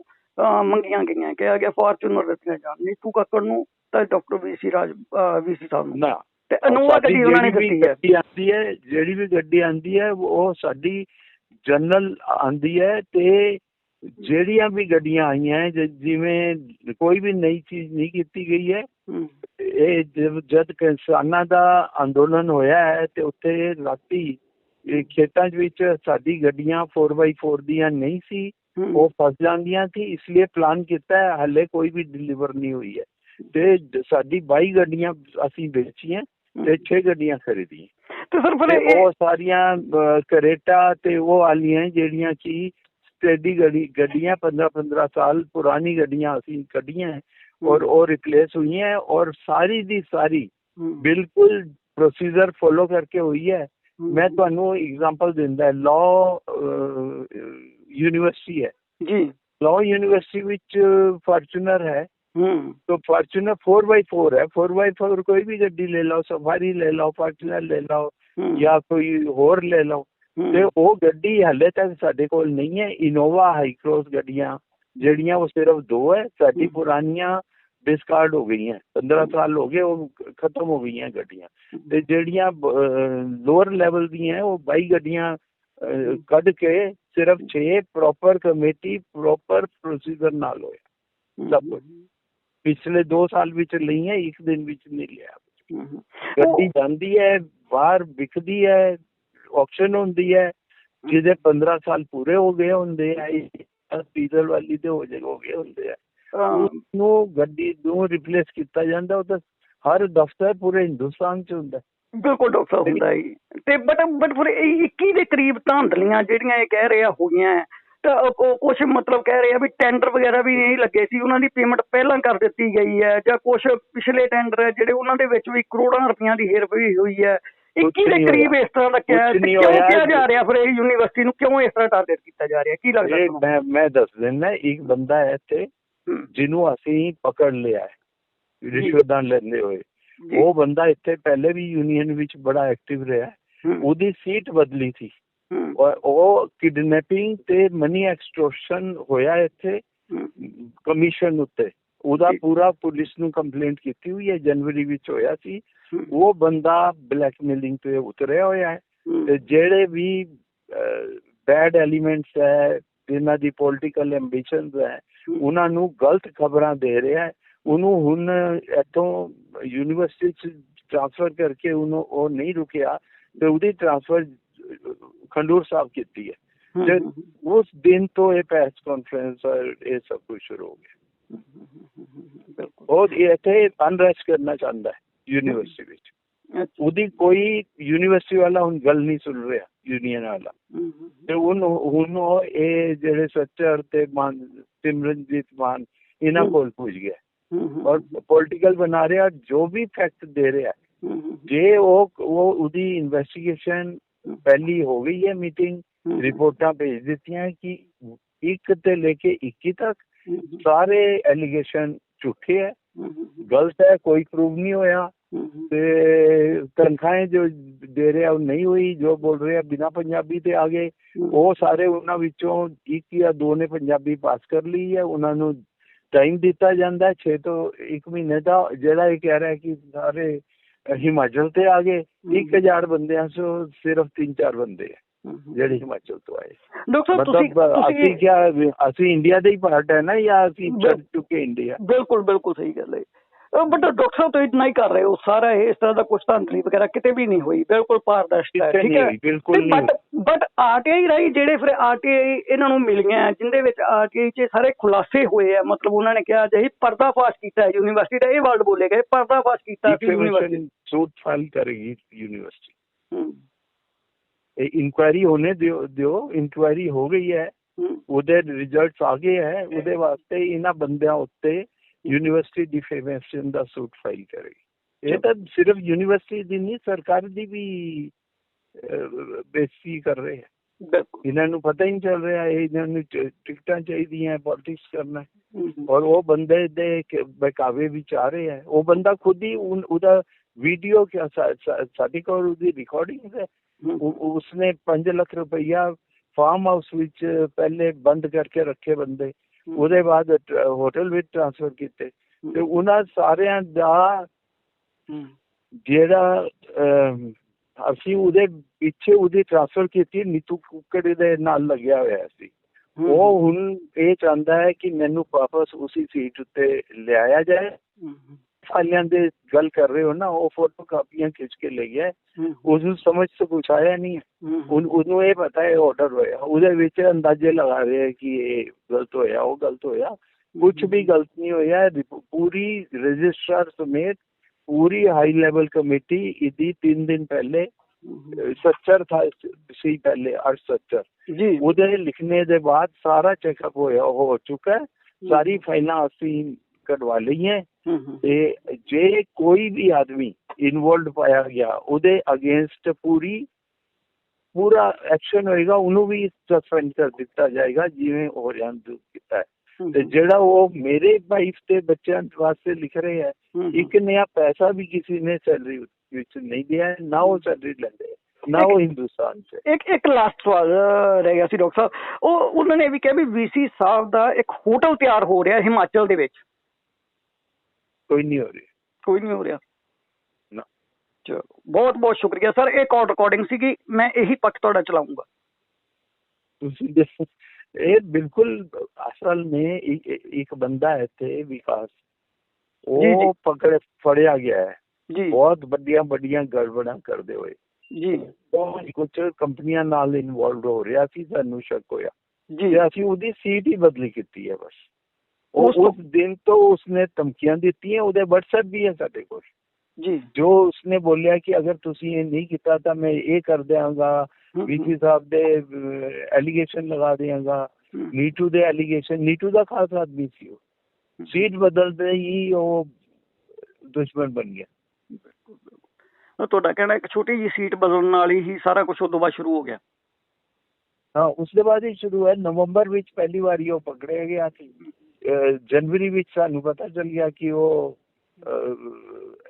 ਮੰਗੀਆਂ ਗਈਆਂ ਕਿਹਾ ਗਿਆ ਫਾਰਚੂਨਰ ਦਿੱਤੀਆਂ ਜਾਣ ਨੀਤੂ ਕੱਕੜ ਨੂੰ ਤਾਂ ਡਾਕਟਰ ਵੀਸੀ ਰਾਜ ਵੀਸੀ ਸਾਹਿਬ ਨੂੰ ਨਾ ਤੇ ਅਨੋਵਾ ਗੱਡੀ ਉਹਨਾਂ ਨੇ ਦਿੱਤੀ ਹੈ ਜਿਹੜੀ ਵੀ ਗੱਡੀ ਆਂਦੀ ਹੈ ਉਹ ਸਾਡੀ ਜਨਰਲ ਆਂਦੀ ਹੈ ਤੇ ਜਿਹੜੀਆਂ ਵੀ ਗੱਡੀਆਂ ਆਈਆਂ ਜਿਵੇਂ ਕੋਈ ਵੀ ਨਈ ਚੀਜ਼ ਨਹੀਂ ਕੀਤੀ ਗਈ ਹੈ ਇਹ ਜਦ- ਕਿਸਾਨਾਂ ਦਾ ਅੰਦੋਲਨ ਹੋਇਆ ਹੈ ਤੇ ਉੱਥੇ ਰਾਤੀ ਇਹ ਖੇਤਾਂ ਵਿੱਚ ਸਾਡੀ ਗੱਡੀਆਂ 4x4 ਦੀਆਂ ਨਹੀਂ ਸੀ ਉਹ ਫਸ ਜਾਂਦੀਆਂ ਸੀ ਇਸ ਲਈ ਪਲਾਨ ਕੀਤਾ ਹੈ ਹਲੇ ਕੋਈ ਵੀ ਡਿਲੀਵਰ ਨਹੀਂ ਹੋਈ ਹੈ। ਤੇ ਸਾਡੀ 22 ਗੱਡੀਆਂ ਅਸੀਂ ਵੇਚੀਆਂ ਤੇ 6 ਗੱਡੀਆਂ ਖਰੀਦੀਆਂ। ਤੇ ਸਰ ਫਿਰ ਉਹ ਸਾਰੀਆਂ ਕਰੇਟਾ ਤੇ ਉਹ ਵਾਲੀਆਂ ਜਿਹੜੀਆਂ ਕਿ ਸਟੇਡੀ ਗੱਡੀ ਗੱਡੀਆਂ 15 15 ਸਾਲ ਪੁਰਾਣੀ ਗੱਡੀਆਂ ਅਸੀਂ ਕੱਢੀਆਂ ਔਰ ਉਹ ਰਿਪਲੇਸ ਹੋਈਆਂ ਹੈ ਔਰ ਸਾਰੀ ਦੀ ਸਾਰੀ ਬਿਲਕੁਲ ਪ੍ਰੋਸੀਜਰ ਫੋਲੋ ਕਰਕੇ ਹੋਈ ਹੈ। ਮੈਂ ਤੁਹਾਨੂੰ ਐਗਜ਼ਾਮਪਲ ਦਿੰਦਾ ਲਾਅ ਯੂਨੀਵਰਸਿਟੀ ਹੈ। ਜੀ। ਲਾਅ ਯੂਨੀਵਰਸਿਟੀ ਵਿੱਚ ਫਾਰਚੂਨਰ ਹੂੰ। तो फॉर्चुनर फोर बाई फोर है फोर बाई फोर कोई भी गड्डी ले लो सफारी ले लो फॉर्चुनर ले लो ਹੂੰ ਜਾਂ ਕੋਈ ਹੋਰ ਲੈ ਲਓ ਹੂੰ, ਤੇ ਉਹ ਗੱਡੀ ਹਲੇ ਤੱਕ ਸਾਡੇ ਕੋਲ ਨਹੀਂ ਹੈ ਇਨੋਵਾ ਹਾਈ ਕ੍ਰੋਸ ਗੱਡੀਆਂ ਜਿਹੜੀਆਂ ਉਹ ਸਿਰਫ ਦੋ ਹੈ ਸਾਡੀ ਹਮ। ਪੁਰਾਣੀਆਂ ਡਿਸਕਾਰਡ ਹੋ ਗਈਆਂ 15 ਸਾਲ ਹੋ ਗਏ ਉਹ ਖਤਮ ਹੋ ਗਈਆਂ ਗੱਡੀਆਂ ਤੇ ਜਿਹੜੀਆਂ ਲੋਅਰ ਲੈਵਲ ਦੀਆਂ ਉਹ 22 ਗੱਡੀਆਂ ਅਹ, ਕੱਢ ਕੇ ਸਿਰਫ 6 ਪ੍ਰੋਪਰ ਕਮੇਟੀ ਪ੍ਰੋਪਰ ਪ੍ਰੋਸੀਜਰ ਨਾਲ ਹੋਇਆ ਸਭ ਕੁਛ। ਪਿਛਲੇ 2 ਸਾਲ ਵਿੱਚ ਲਈਆਂ ਇੱਕ ਦਿਨ ਵਿੱਚ ਨਹੀਂ ਲਿਆ। ਹੂੰ, ਹੂੰ। ਗੱਡੀ ਜਾਂਦੀ ਹੈ ਬਾਹਰ ਵਿਕਦੀ ਹੈ ਆਕਸ਼ਨ ਹੁੰਦੀ ਹੈ ਜਿਹਦੇ 15 ਸਾਲ ਪੂਰੇ ਹੋ ਗਏ ਹੁੰਦੇ ਆ ਡੀਜ਼ਲ ਵਾਲੀ ਦੇ ਹੋ ਜੇ ਹੋ ਗਏ ਹੁੰਦੇ ਆ। ਨੂੰ ਗੱਡੀ ਨੂੰ ਰਿਪਲੇਸ ਕੀਤਾ ਜਾਂਦਾ ਉਹ ਤਾਂ ਹਰ ਦਫ਼ਤਰ ਪੂਰੇ ਹਿੰਦੁਸਤਾਨ ਚ ਹੁੰਦਾ। ਬਿਲਕੁਲ ਡਾਕਟਰ ਹੁੰਦਾ ਜੀ ਤੇ ਬਟ ਬਟ ਫਿਰ ਇਹ 21 ਦੇ ਕਰੀਬ ਧਾਂਦਲੀਆਂ ਜਿਹੜੀਆਂ ਇਹ ਕਹਿ ਰਹੇ ਹੋਈਆਂ ਹੈ, ਤਾਂ ਕੁਝ ਮਤਲਬ ਕਹਿ ਰਹੇ ਆ ਵੀ ਟੈਂਡਰ ਵਗੈਰਾ ਵੀ ਨਹੀਂ ਲੱਗੇ ਸੀ ਉਹਨਾਂ ਦੀ ਪੇਮੈਂਟ ਪਹਿਲਾਂ ਕਰ ਦਿੱਤੀ ਗਈ ਹੈ ਜਾਂ ਕੁਝ ਪਿਛਲੇ ਟੈਂਡਰ ਹੈ ਜਿਹੜੇ ਉਹਨਾਂ ਦੇ ਵਿੱਚ ਵੀ ਕਰੋੜਾਂ ਰੁਪਈਆਂ ਦੀ ਹੇਰਫੇਰੀ ਹੋਈ ਹੈ। 21 ਦੇ ਕਰੀਬ। ਇਸ ਤਰ੍ਹਾਂ ਦਾ ਕਿਹਾ ਕੁਛ ਕਿਉਂ। ਕਿਹਾ ਜਾ ਰਿਹਾ ਫਿਰ ਇਹ ਯੂਨੀਵਰਸਿਟੀ ਨੂੰ? ਕਿਉਂ ਇਸ ਤਰ੍ਹਾਂ ਟਾਰਗੇਟ ਕੀਤਾ ਜਾ ਰਿਹਾ? ਕੀ ਲੱਗਦਾ ਤੁਹਾਨੂੰ? ਮੈਂ ਮੈਂ ਦੱਸ ਦਿੰਦਾ ਇੱਕ ਬੰਦਾ ਹੈ ਇੱਥੇ ਜਿਹਨੂੰ ਅਸੀਂ ਪਕੜ ਲਿਆ ਹੈ ਰਿਸ਼ਵਤਾਂ ਲੈਂਦੇ ਹੋਏ। ਉਹ ਬੰਦਾ ਇੱਥੇ ਪਹਿਲੇ ਵੀ ਯੂਨੀਅਨ ਵਿੱਚ ਬੜਾ ਐਕਟਿਵ ਰਿਹਾ ਉਹਦੀ ਸੀਟ ਬਦਲੀ ਸੀ। ਔਰ ਉਹ ਕਿਡਨੈਪਿੰਗ ਤੇ ਮਨੀ ਐਕਸਟੋਰਸ਼ਨ ਹੋਇਆ ਇੱਥੇ ਕਮਿਸ਼ਨ ਉੱਤੇ। ਉਹਦਾ। ਪੂਰਾ ਪੁਲਿਸ ਨੂੰ ਕੰਪਲੇਂਟ ਕੀਤੀ ਹੋਈ ਹੈ ਜਨਵਰੀ ਵਿੱਚ ਹੋਇਆ ਸੀ। ਉਹ ਬੰਦਾ ਬਲੈਕਮੇਲਿੰਗ ਤੇ ਉਤਰਿਆ ਹੋਇਆ ਹੈ। ਤੇ ਜਿਹੜੇ ਵੀ ਬੈਡ ਐਲੀਮੈਂਟਸ ਹੈ ਜਿਨ੍ਹਾਂ ਦੀ ਪੋਲਿਟੀਕਲ ਐਂਬੀਸ਼ਨਸ ਹੈ ਉਹਨਾਂ ਨੂੰ ਗਲਤ ਖਬਰਾਂ ਦੇ ਰਿਹਾ ਹੈ। ਉਹਨੂੰ ਹੁਣ ਇੱਥੋਂ ਯੂਨੀਵਰਸਿਟੀ ਚ ਟ੍ਰਾਂਸਫਰ ਕਰਕੇ ਉਹਨੂੰ ਉਹ ਨਹੀਂ ਰੁਕਿਆ। ਤੇ ਉਹਦੀ ਟ੍ਰਾਂਸਫਰ ਖੰਡੂਰ ਸਾਹਿਬ ਕੀਤੀ ਹੈ। ਤੇ ਉਸ ਦਿਨ ਤੋਂ ਇਹ ਪ੍ਰੈਸ ਕਾਨਫਰੰਸ ਔਰ ਇਹ ਸਭ ਕੁਝ ਸ਼ੁਰੂ ਹੋ ਗਿਆ। ਬਿਲਕੁਲ। ਉਹ ਇੱਥੇ ਅਨਰੈਸਟ ਕਰਨਾ ਚਾਹੁੰਦਾ ਹੈ ਯੂਨੀਵਰਸਿਟੀ ਵਿੱਚ। ਉਹਦੀ ਕੋਈ ਯੂਨੀਵਰਸਿਟੀ ਵਾਲਾ ਹੁਣ ਗੱਲ ਨਹੀਂ ਸੁਣ ਰਿਹਾ ਯੂਨੀਅਨ ਵਾਲਾ। ਤੇ ਹੁਣ ਹੁਣ ਇਹ ਜਿਹੜੇ ਸੱਚਰ ਤੇ ਮਾਨ ਸਿਮਰਨਜੀਤ ਮਾਨ ਇਹਨਾਂ। ਕੋਲ ਪੁੱਜ ਗਿਆ। ਔਰ ਪੋਲਿਟੀਕਲ ਬਣਾ ਰਿਹਾ ਜੋ ਵੀ ਫੈਕਟ ਦੇ ਰਿਹਾ। ਜੇ ਉਹ ਉਹ ਉਹਦੀ ਇਨਵੈਸਟੀਗੇਸ਼ਨ ਪਹਿਲੀ ਹੋ ਗਈ ਹੈ ਮੀਟਿੰਗ ਰਿਪੋਰਟਾਂ ਭੇਜ ਦਿੱਤੀਆਂ ਕਿ ਇੱਕ ਤੇ ਲੈ ਕੇ 21 ਤੱਕ ਸਾਰੇ ਐਲੀਗੇਸ਼ਨ ਝੂਠੇ ਹੈ ਗਲਤ ਹੈ ਕੋਈ ਪ੍ਰੂਵ ਨਹੀਂ ਹੋਇਆ। ਤੇ ਤਨਖਾਹਾਂ ਜੋ ਦੇ ਰਿਹਾ ਉਹ ਨਹੀਂ ਹੋਈ ਜੋ ਬੋਲ ਰਿਹਾ ਬਿਨਾ ਪੰਜਾਬੀ ਤੇ ਆ ਗਏ। ਉਹ ਸਾਰੇ ਉਹਨਾਂ ਵਿੱਚੋਂ ਇੱਕ ਜਾਂ ਦੋ ਨੇ ਪੰਜਾਬੀ ਪਾਸ ਕਰ ਲਈ ਹੈ ਉਹਨਾਂ ਨੂੰ ਟਾਈਮ ਦਿੱਤਾ ਜਾਂਦਾ 6 ਤੋਂ 1 ਮਹੀਨੇ ਦਾ ਜਿਹੜਾ ਇਹ ਕਹਿ ਰਿਹਾ ਕਿ ਸਾਰੇ ਹਿਮਾਚਲ ਤੇ ਆ ਗਏ। 1000 ਬੰਦਿਆਂ ਚੋਂ ਸਿਰਫ 3-4 ਬੰਦੇ ਹੈ ਹੂੰ, ਹੂੰ। ਜਿਹੜੇ ਹਿਮਾਚਲ ਤੋਂ ਆਏ। ਡਾਕਟਰ ਤੁਸੀਂ ਅਸੀਂ ਅਸੀਂ ਇੰਡੀਆ ਦੇ ਹੀ ਪਾਰਟ ਹੈ ਨਾ ਜਾਂ ਅਸੀਂ ਚੱਲ ਚੁੱਕੇ ਇੰਡੀਆ? ਬਿਲਕੁਲ ਬਿਲਕੁਲ ਸਹੀ ਗੱਲ ਹੈ। ਬਟ ਡਾਕਟਰ ਸਾਹਿਬ ਤੁਸੀਂ ਨਹੀਂ ਕਰ ਰਹੇ ਹੋ ਸਾਰਾ ਇਹ ਇਸ ਤਰ੍ਹਾਂ ਦਾ ਕੁਝ ਧਾਂਦਲੀ ਵਗੈਰਾ ਕਿਤੇ ਵੀ ਨਹੀਂ ਹੋਈ। ਬਿਲਕੁਲ ਪਾਰਦਰਸ਼ਤਾ ਹੈ ਠੀਕ ਨਹੀਂ ਹੈ? ਬਿਲਕੁਲ ਨਹੀਂ ਬਟ ਬਟ ਆਰਟੀਆਈ ਰਾਹੀਂ ਜਿਹੜੇ ਫਿਰ ਆਰਟੀਆਈ ਇਹਨਾਂ ਨੂੰ ਮਿਲੀਆਂ ਹੈ, ਜਿੰਦੇ ਵਿੱਚ ਆਰਟੀਆਈ 'ਚ ਸਾਰੇ ਖੁਲਾਸੇ ਹੋਏ ਆ। ਮਤਲਬ ਉਹਨਾਂ ਨੇ ਕਿਹਾ ਜੀ ਪਰਦਾਫਾਸ਼ ਕੀਤਾ ਹੈ ਯੂਨੀਵਰਸਿਟੀ ਦਾ ਇਹ ਵਰਡ ਬੋਲੇ ਗਏ ਪਰਦਾਫਾਸ਼ ਕੀਤਾ ਸੀ ਯੂਨੀਵਰਸਿਟੀ। डिफेमेशन सूट फाइल करेगी यूनिवर्सिटी ਹੂੰ, इंक्वायरी होने ਦਿਓ ਦਿਓ ਇਨਕੁਆਇਰੀ ਹੋ ਗਈ ਹੈ ਹੂੰ, ਉਹਦੇ ਰਿਜ਼ਲਟਸ ਆ ਗਏ ਹੈ ਉਹਦੇ ਵਾਸਤੇ ਇਹਨਾਂ ਬੰਦਿਆਂ ਉੱਤੇ ਯੂਨੀਵਰਸਿਟੀ ਡਿਫੇਮੇਸ਼ਨ ਦਾ ਸੂਟ ਫਾਈਲ ਕਰੇਗੀ ਇਹ ਤਾਂ ਸਿਰਫ ਯੂਨੀਵਰਸਿਟੀ ਦੀ ਨਹੀਂ ਸਰਕਾਰ ਦੀ ਵੀ ਅਹ, ਬੇਇੱਜ਼ਤੀ ਕਰ ਰਹੇ ਹੈ ਬਿਲਕੁਲ ਇਹਨਾਂ ਨੂੰ ਪਤਾ ਹੀ ਨਹੀਂ ਚੱਲ ਰਿਹਾ ਇਹ ਇਹਨਾਂ ਨੂੰ ਟ- ਟਿਕਟਾਂ ਚਾਹੀਦੀਆਂ ਪੋਲਿਟਿਕਸ ਕਰਨਾ ਹੈ। ਹੂੰ, ਹੂੰ, ਔਰ ਉਹ ਬੰਦੇ ਦੇ ਕ- ਬਹਿਕਾਵੇ ਵਿੱਚ ਆ ਰਹੇ ਹੈ ਉਹ ਬੰਦਾ ਖੁਦ ਹੀ ਉਨ- ਉਹਦਾ ਸਾ- ਸਾ- ਸਾਡੇ ਕੋਲ ਉਹਦੀ ਰਿਕਾਰਡਿੰਗ ਹੈ। ਉਸਨੇ 5 ਲੱਖ ਰੁਪਈਆ ਫਾਰਮ ਹਾਊਸ ਵਿੱਚ ਪਹਿਲੇ ਬੰਦ ਕਰਕੇ ਰੱਖੇ ਬੰਦੇ। ਉਹਦੇ ਬਾਅਦ ਹੋਟਲ ਵਿੱਚ ਟ੍ਰਾਂਸਫਰ ਕੀਤੇ। ਤੇ ਉਹਨਾਂ ਸਾਰਿਆਂ ਦਾ ਜਿਹੜਾ ਅਸੀਂ ਉਹਦੇ ਪਿੱਛੇ ਉਹਦੀ ਟ੍ਰਾਂਸਫਰ ਕੀਤੀ ਨੀਤੂ ਕੁੱਕੜ ਦੇ ਨਾਲ ਲੱਗਿਆ ਹੋਇਆ ਸੀ। ਉਹ ਹੁਣ ਇਹ ਚਾਹੁੰਦਾ ਹੈ ਕਿ ਮੈਨੂੰ ਵਾਪਸ ਉਸੇ ਸੀਟ ਉੱਤੇ ਲਿਆਇਆ ਜਾਏ। ਹੂੰ, ਹੂੰ, ਸਾਲਿਆਂ ਦੇ ਗੱਲ ਕਰ ਰਹੇ ਹੋ ਨਾ ਉਹ ਫੋਟੋ ਕਾਪੀਆਂ ਖਿੱਚ ਕੇ ਲੈ ਗਿਆ ਹੂੰ, ਉਸ ਨੂੰ ਸਮਝ ਤੋਂ ਕੁਛ ਆਇਆ ਨਹੀਂ ਹੈ ਹੂੰ, ਉਨ- ਉਹਨੂੰ ਇਹ ਪਤਾ ਹੈ ਆਰਡਰ ਹੋਇਆ ਉਹਦੇ ਵਿੱਚ ਅੰਦਾਜ਼ੇ ਲਗਾ ਰਹੇ ਹੈ ਕਿ ਇਹ ਗਲਤ ਹੋਇਆ ਉਹ ਗਲਤ ਹੋਇਆ ਕੁਝ ਵੀ ਗਲਤ ਨਹੀਂ ਹੋਇਆ ਰਿਪ- ਪੂਰੀ ਰਜਿਸਟਰ ਸਮੇਤ ਪੂਰੀ ਹਾਈ ਲੈਵਲ ਕਮੇਟੀ ਇਹਦੀ 3 ਦਿਨ ਪਹਿਲੇ ਅਹ, ਸੱਚਰ ਥਾ ਸੀ ਪਹਿਲੇ ਅਰਸ਼ ਸੱਚਰ ਜੀ ਉਹਦੇ ਲਿਖਣੇ ਦੇ ਬਾਅਦ ਸਾਰਾ ਚੈੱਕਅਪ ਹੋਇਆ ਹੋ ਚੁੱਕਾ ਹੈ ਸਾਰੀ ਫਾਈਲਾਂ ਅਸੀਂ ਕਢਵਾ ਲਈਆਂ ਹੂੰ ਹੂੰ ਤੇ ਜੇ ਕੋਈ ਵੀ ਆਦਮੀ ਇਨਵੋਲਡ ਪਾਇਆ ਗਿਆ ਉਹਦੇ ਅਗੇਂਸਟ ਪੂਰੀ ਪੂਰਾ ਐਕਸ਼ਨ ਹੋਏਗਾ ਉਹਨੂੰ ਵੀ ਸਸਪੈਂਡ ਕਰ ਦਿੱਤਾ ਜਾਏਗਾ ਜਿਵੇਂ ਹੋ ਜਾਂਦਾ ਕੀਤਾ ਹੈ। ਤੇ ਜਿਹੜਾ ਉਹ ਮੇਰੇ ਵਾਈਫ ਤੇ ਬੱਚਿਆਂ ਵਾਸਤੇ ਲਿਖ ਰਹੇ ਹੈ। ਇੱਕ ਨਿਆ ਪੈਸਾ ਵੀ ਕਿਸੇ ਨੇ ਸੈਲਰੀ ਵਿੱਚ ਨਹੀਂ ਦਿਆ ਨਾ ਉਹ ਸੈਲਰੀ ਲੈਂਦੇ ਨਾ ਉਹ ਹਿੰਦੁਸਤਾਨ 'ਚ ਇੱਕ ਇੱਕ ਲਾਸਟ ਸਵਾਲ ਰਹਿ ਗਿਆ ਸੀ ਡਾਕਟਰ ਸਾਹਿਬ। ਉਹ ਉਹਨਾਂ ਨੇ ਵੀ ਕਿਹਾ ਵੀ ਵੀਸੀ ਸਾਹਿਬ ਦਾ ਇੱਕ ਹੋਟਲ ਤਿਆਰ ਹੋ ਰਿਹਾ ਹਿਮਾਚਲ ਦੇ ਵਿੱਚ। ਕੋਈ ਨਹੀਂ ਹੋ ਰਹੀ ਕੋਈ ਨਹੀਂ ਹੋ ਰਿਹਾ ਨਾ। ਚਲੋ ਬਹੁਤ ਬਹੁਤ ਸ਼ੁਕਰੀਆ ਸਰ ਇਹ ਕਾਲ ਰਿਕਾਰਡਿੰਗ ਸੀਗੀ ਮੈਂ ਇਹੀ ਪੱਖ ਤੁਹਾਡਾ ਚਲਾਉਂਗਾ ਤੁਸੀਂ ਦੇਖੋ ਇਹ ਬਿਲਕੁਲ ਅਸਲ में ਇੱਕ ਇੱਕ ਬੰਦਾ ਹੈ ਤੇ ਵਿਕਾਸ ਜੀ, ਜੀ। ਉਹ ਪਕੜ ਫੜਿਆ ਗਿਆ ਹੈ ਜੀ ਬਹੁਤ ਵੱਡੀਆਂ ਵੱਡੀਆਂ ਗੜਬੜਾਂ ਕਰਦੇ ਹੋਏ ਜੀ ਉਹ ਕੁਝ ਕੰਪਨੀਆਂ ਨਾਲ ਇਨਵੋਲਵ ਹੋ ਰਿਹਾ ਸੀ ਸਾਨੂੰ ਸ਼ੱਕ ਹੋਇਆ ਜੀ ਤੇ ਅਸੀਂ ਉਹਦੀ ਸੀਟ ਹੀ ਬਦਲੀ ਕੀਤੀ ਹੈ ਬਸ ਉਹ ਉਸ ਦਿਨ ਤੋਂ ਉਸਨੇ ਧਮਕੀਆਂ ਦਿੱਤੀਆਂ ਉਹਦੇ WhatsApp ਵੀ ਹੈ ਸਾਡੇ ਕੋਲ। ਜੀ। ਜੋ ਉਸਨੇ ਬੋਲਿਆ ਕਿ ਅਗਰ ਤੁਸੀਂ ਇਹ ਨਹੀਂ ਕੀਤਾ ਤਾਂ ਮੈਂ ਇਹ ਕਰ ਦਿਆਂਗਾ ਵੀਸੀ ਸਾਹਿਬ ਦੇ ਐਲੀਗੇਸ਼ਨ ਲਗਾ ਦਿਆਂਗਾ ਨੀਟੂ ਦੇ ਐਲੀਗੇਸ਼ਨ ਨੀਟੂ ਦਾ ਖਾਸ ਆਦਮੀ ਸੀ ਉਹ। ਸੀਟ ਬਦਲਦੇ ਹੀ ਉਹ ਦੁਸ਼ਮਣ ਬਣ ਗਿਆ। ਤੁਹਾਡਾ ਕਹਿਣਾ ਇੱਕ ਛੋਟੀ ਜੀ ਸੀਟ ਬਦਲਣ ਨਾਲ ਹੀ ਸਾਰਾ ਕੁਝ ਉਦੋਂ ਬਾਅਦ ਸ਼ੁਰੂ ਹੋ ਗਿਆ। ਹਾਂ ਉਸ ਦੇ ਬਾਅਦ ਹੀ ਸ਼ੁਰੂ ਹੈ ਨਵੰਬਰ ਵਿੱਚ ਪਹਿਲੀ ਵਾਰੀ ਉਹ ਪਕੜਿਆ ਗਿਆ ਸੀ ਜਨਵਰੀ ਵਿੱਚ ਸਾਨੂੰ ਪਤਾ ਚੱਲ ਗਿਆ ਕਿ ਉਹ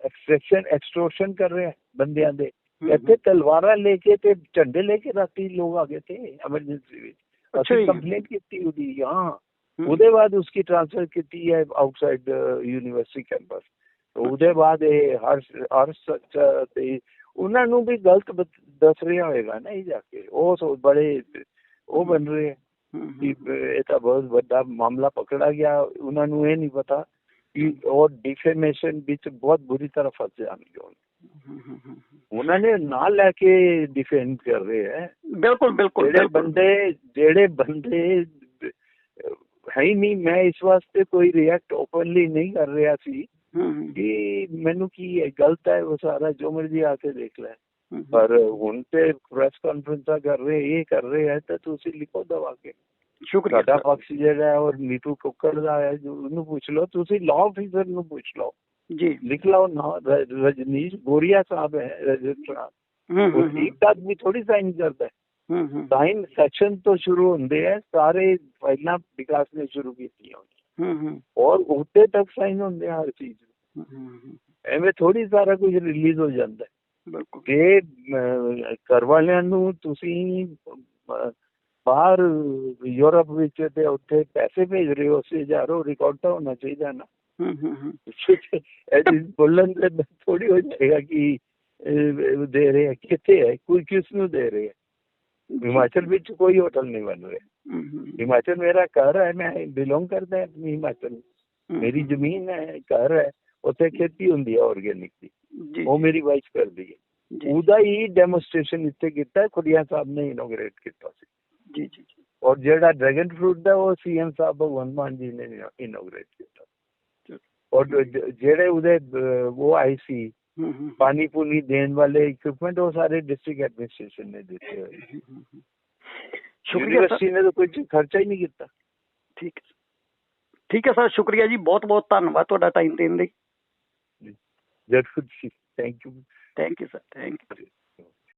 ਐਕਸਟ੍ਰੈਕਸ਼ਨ ਐਕਸਟੋਰਸ਼ਨ ਕਰ ਰਹੇ ਬੰਦਿਆਂ ਦੇ। ਇੱਥੇ ਤਲਵਾਰਾਂ ਲੈ ਕੇ ਤੇ ਝੰਡੇ ਲੈ ਕੇ ਰਾਤੀ ਲੋਕ ਆ ਗਏ ਥੇ ਐਮਰਜੈਂਸੀ ਵਿੱਚ। ਅਸੀਂ। ਕੰਪਲੇਂਟ ਕੀਤੀ ਉਹਦੀ ਹਾਂ। ਉਹਦੇ ਬਾਅਦ ਉਸकी ਟ੍ਰਾਂਸਫਰ ਕੀਤੀ ਹੈ ਆਊਟਸਾਈਡ ਯੂਨੀਵਰਸਿਟੀ ਕੈਂਪਸ ਉਹਦੇ ਬਾਅਦ ਇਹ ਹਰ ਹਰ ਸੱਚ ਤੇ ਉਹਨਾਂ ਨੂੰ ਵੀ ਗਲਤ ਦੱਸ ਰਿਹਾ ਹੋਏਗਾ ਨਾ ਇਹ ਜਾ ਕੇ। ਉਹ ਬੜੇ ਉਹ ਬਣ ਰਹੇ ਕਿ ਇਹ ਤਾਂ ਬਹੁਤ ਵੱਡਾ ਮਾਮਲਾ ਪਕੜਾ ਗਿਆ ਉਹਨਾਂ ਨੂੰ ਇਹ ਨਹੀਂ ਪਤਾ ਕਿ ਉਹ ਡਿਫੇਮੇਸ਼ਨ ਵਿੱਚ ਬਹੁਤ ਬੁਰੀ ਤਰ੍ਹਾਂ ਫਸ ਜਾਣਗੇ। ਉਹਨਾਂ ਨੇ ਨਾਂ ਲੈ ਕੇ ਡਿਫੈਂਡ ਕਰ ਰਹੇ ਹੈ। ਬਿਲਕੁਲ ਬਿਲਕੁਲ ਜਿਹੜੇ। ਬੰਦੇ ਜਿਹੜੇ ਬੰਦੇ ਹੈ ਹੀ ਨਹੀਂ ਮੈਂ ਇਸ ਵਾਸਤੇ ਕੋਈ ਰਿਐਕਟ ਓਪਨਲੀ ਨਹੀਂ ਕਰ ਰਿਹਾ ਸੀ ਕਿ ਮੈਨੂੰ ਕੀ ਹੈ ਗਲਤ ਹੈ ਉਹ ਸਾਰਾ ਜੋ ਮਰਜ਼ੀ ਆ ਕੇ ਦੇਖ ਲੈ। ਹਮ, ਪਰ ਹੁਣ ਤੇ ਪ੍ਰੈਸ ਕਾਨਫਰੰਸਾਂ ਕਰ ਰਹੇ ਇਹ ਕਰ ਰਹੇ ਹੈ ਤਾਂ ਤੁਸੀਂ ਲਿਖੋ ਦਵਾ ਕੇ ਸ਼ੁਕਰੀਆ ਸਾਡਾ ਸਰ। ਪਕਸ਼ ਜਿਹੜਾ ਹੈ ਔਰ ਨੀਟੂ ਕੁੱਕੜ ਦਾ ਹੈ ਜੋ ਉਹਨੂੰ ਪੁੱਛ ਲਓ ਤੁਸੀਂ ਲਾਅ ਆਫੀਸਰ ਨੂੰ ਪੁੱਛ ਲਓ ਜੀ ਲਿਖ ਲਓ ਨਾ ਰ- ਰਜਨੀਸ਼ ਗੋਰੀਆ ਸਾਹਿਬ ਹੈ ਰਜਿਸਟਰਾਰ ਹਮ, ਹਮ, ਉਹ ਹਮ, ਇੱਕ ਆਦਮੀ ਥੋੜੀ ਸਾਈਨ ਕਰਦਾ ਹੈ ਹਮ, ਹਮ, ਸਾਈਨ ਸੈਕਸ਼ਨ ਤੋਂ ਸ਼ੁਰੂ ਹੁੰਦੇ ਹੈ ਸਾਰੇ ਪਹਿਲਾਂ ਵਿਕਾਸ ਨੇ ਸ਼ੁਰੂ ਕੀਤੀਆਂ ਹੋਈਆਂ। ਹਮ, ਹਮ, ਔਰ ਉੱਤੇ ਤੱਕ ਸਾਈਨ ਹੁੰਦੇ ਆ ਹਰ ਚੀਜ਼ ਹਮ, ਹਮ, ਹਮ, ਐਵੇਂ ਥੋੜੀ ਸਾਰਾ ਕੁਝ ਰਿਲੀਜ਼ ਹੋ ਜਾਂਦਾ ਹੈ ਅਹ, ਘਰ ਵਾਲਿਆਂ ਨੂੰ ਤੁਸੀਂ ਬਾਹਰ ਯੂਰਪ ਵਿੱਚ ਤੇ ਉੱਥੇ ਪੈਸੇ ਭੇਜ ਰਹੇ ਹੋ ਸੀ ਹਜ਼ਾਰੋਂ ਰਿਕਾਰਡ ਤਾਂ ਹੋਣਾ ਚਾਹੀਦਾ ਨਾ। ਹਮ, ਹਮ, <laughs> ਇਹ ਬੋਲਣ ਤੇ ਥੋੜੀ ਹੋ ਜਾਏਗਾ ਕਿ ਦੇ ਰਹੇ ਕਿੱਥੇ ਹੈ ਕੋਈ ਕਿਸ ਨੂੰ ਦੇ ਰਹੇ ਹੈ ਹਿਮਾਚਲ ਵਿੱਚ ਕੋਈ ਹੋਟਲ ਨਹੀਂ ਬਣ ਰਿਹਾ। ਹਮ, ਹਮ, ਹਿਮਾਚਲ ਮੇਰਾ ਘਰ ਹੈ ਮੈਂ ਬਿਲੋਂਗ ਕਰਦਾ ਹਾਂ ਹਿਮਾਚਲ। ਮੇਰੀ ਜ਼ਮੀਨ ਹੈ ਘਰ ਹੈ ਉੱਥੇ ਖੇਤੀ ਹੁੰਦੀ ਹੈ ਆਰਗੇਨਿਕ ਦੀ। ਜੀ ਉਹ ਮੇਰੀ ਵਾਈਫ ਕਰਦੀ ਹੈ ਜੀ ਉਹਦਾ ਹੀ ਡੈਮੋਨਸਟ੍ਰੇਸ਼ਨ ਇੱਥੇ ਕੀਤਾ ਖੁਰੀਆ ਸਾਹਿਬ ਨੇ ਇਨੋਗ੍ਰੇਟ ਕੀਤਾ ਸੀ ਜੀ ਜੀ ਜੀ। ਔਰ ਜਿਹੜਾ ਡਰੈਗਨ ਫਰੂਟ ਦਾ ਉਹ ਸੀਐਮ ਸਾਹਿਬ ਭਗਵੰਤ ਮਾਨ ਜੀ ਨੇ ਇਨੋਗ੍ਰੇਟ ਕੀਤਾ ਔਰ ਜ- ਜਿਹੜੇ ਉਹਦੇ ਅਹ, ਉਹ ਆਈ ਸੀ ਹਮ, ਹਮ, ਪਾਣੀ ਪੂਣੀ ਦੇਣ ਵਾਲੇ ਇਕਵਿਪਮੈਂਟ ਉਹ ਸਾਰੇ ਡਿਸਟ੍ਰਿਕਟ ਐਡਮਿਨਿਸਟ੍ਰੇਸ਼ਨ ਨੇ ਦਿੱਤੇ ਹੋਏ ਸ਼ੁਕਰੀਆ ਸਰ ਯੂਨੀਵਰਸਿਟੀ ਨੇ ਤਾਂ ਕੁਝ ਖਰਚਾ ਹੀ ਨਹੀਂ ਕੀਤਾ ਠੀਕ ਹੈ ਠੀਕ ਹੈ ਸਰ ਸ਼ੁਕਰੀਆ ਜੀ ਬਹੁਤ ਬਹੁਤ ਧੰਨਵਾਦ ਤੁਹਾਡਾ ਟਾਈਮ ਦੇਣ ਲਈ That should shift. Thank you. Thank you, sir. Thank you.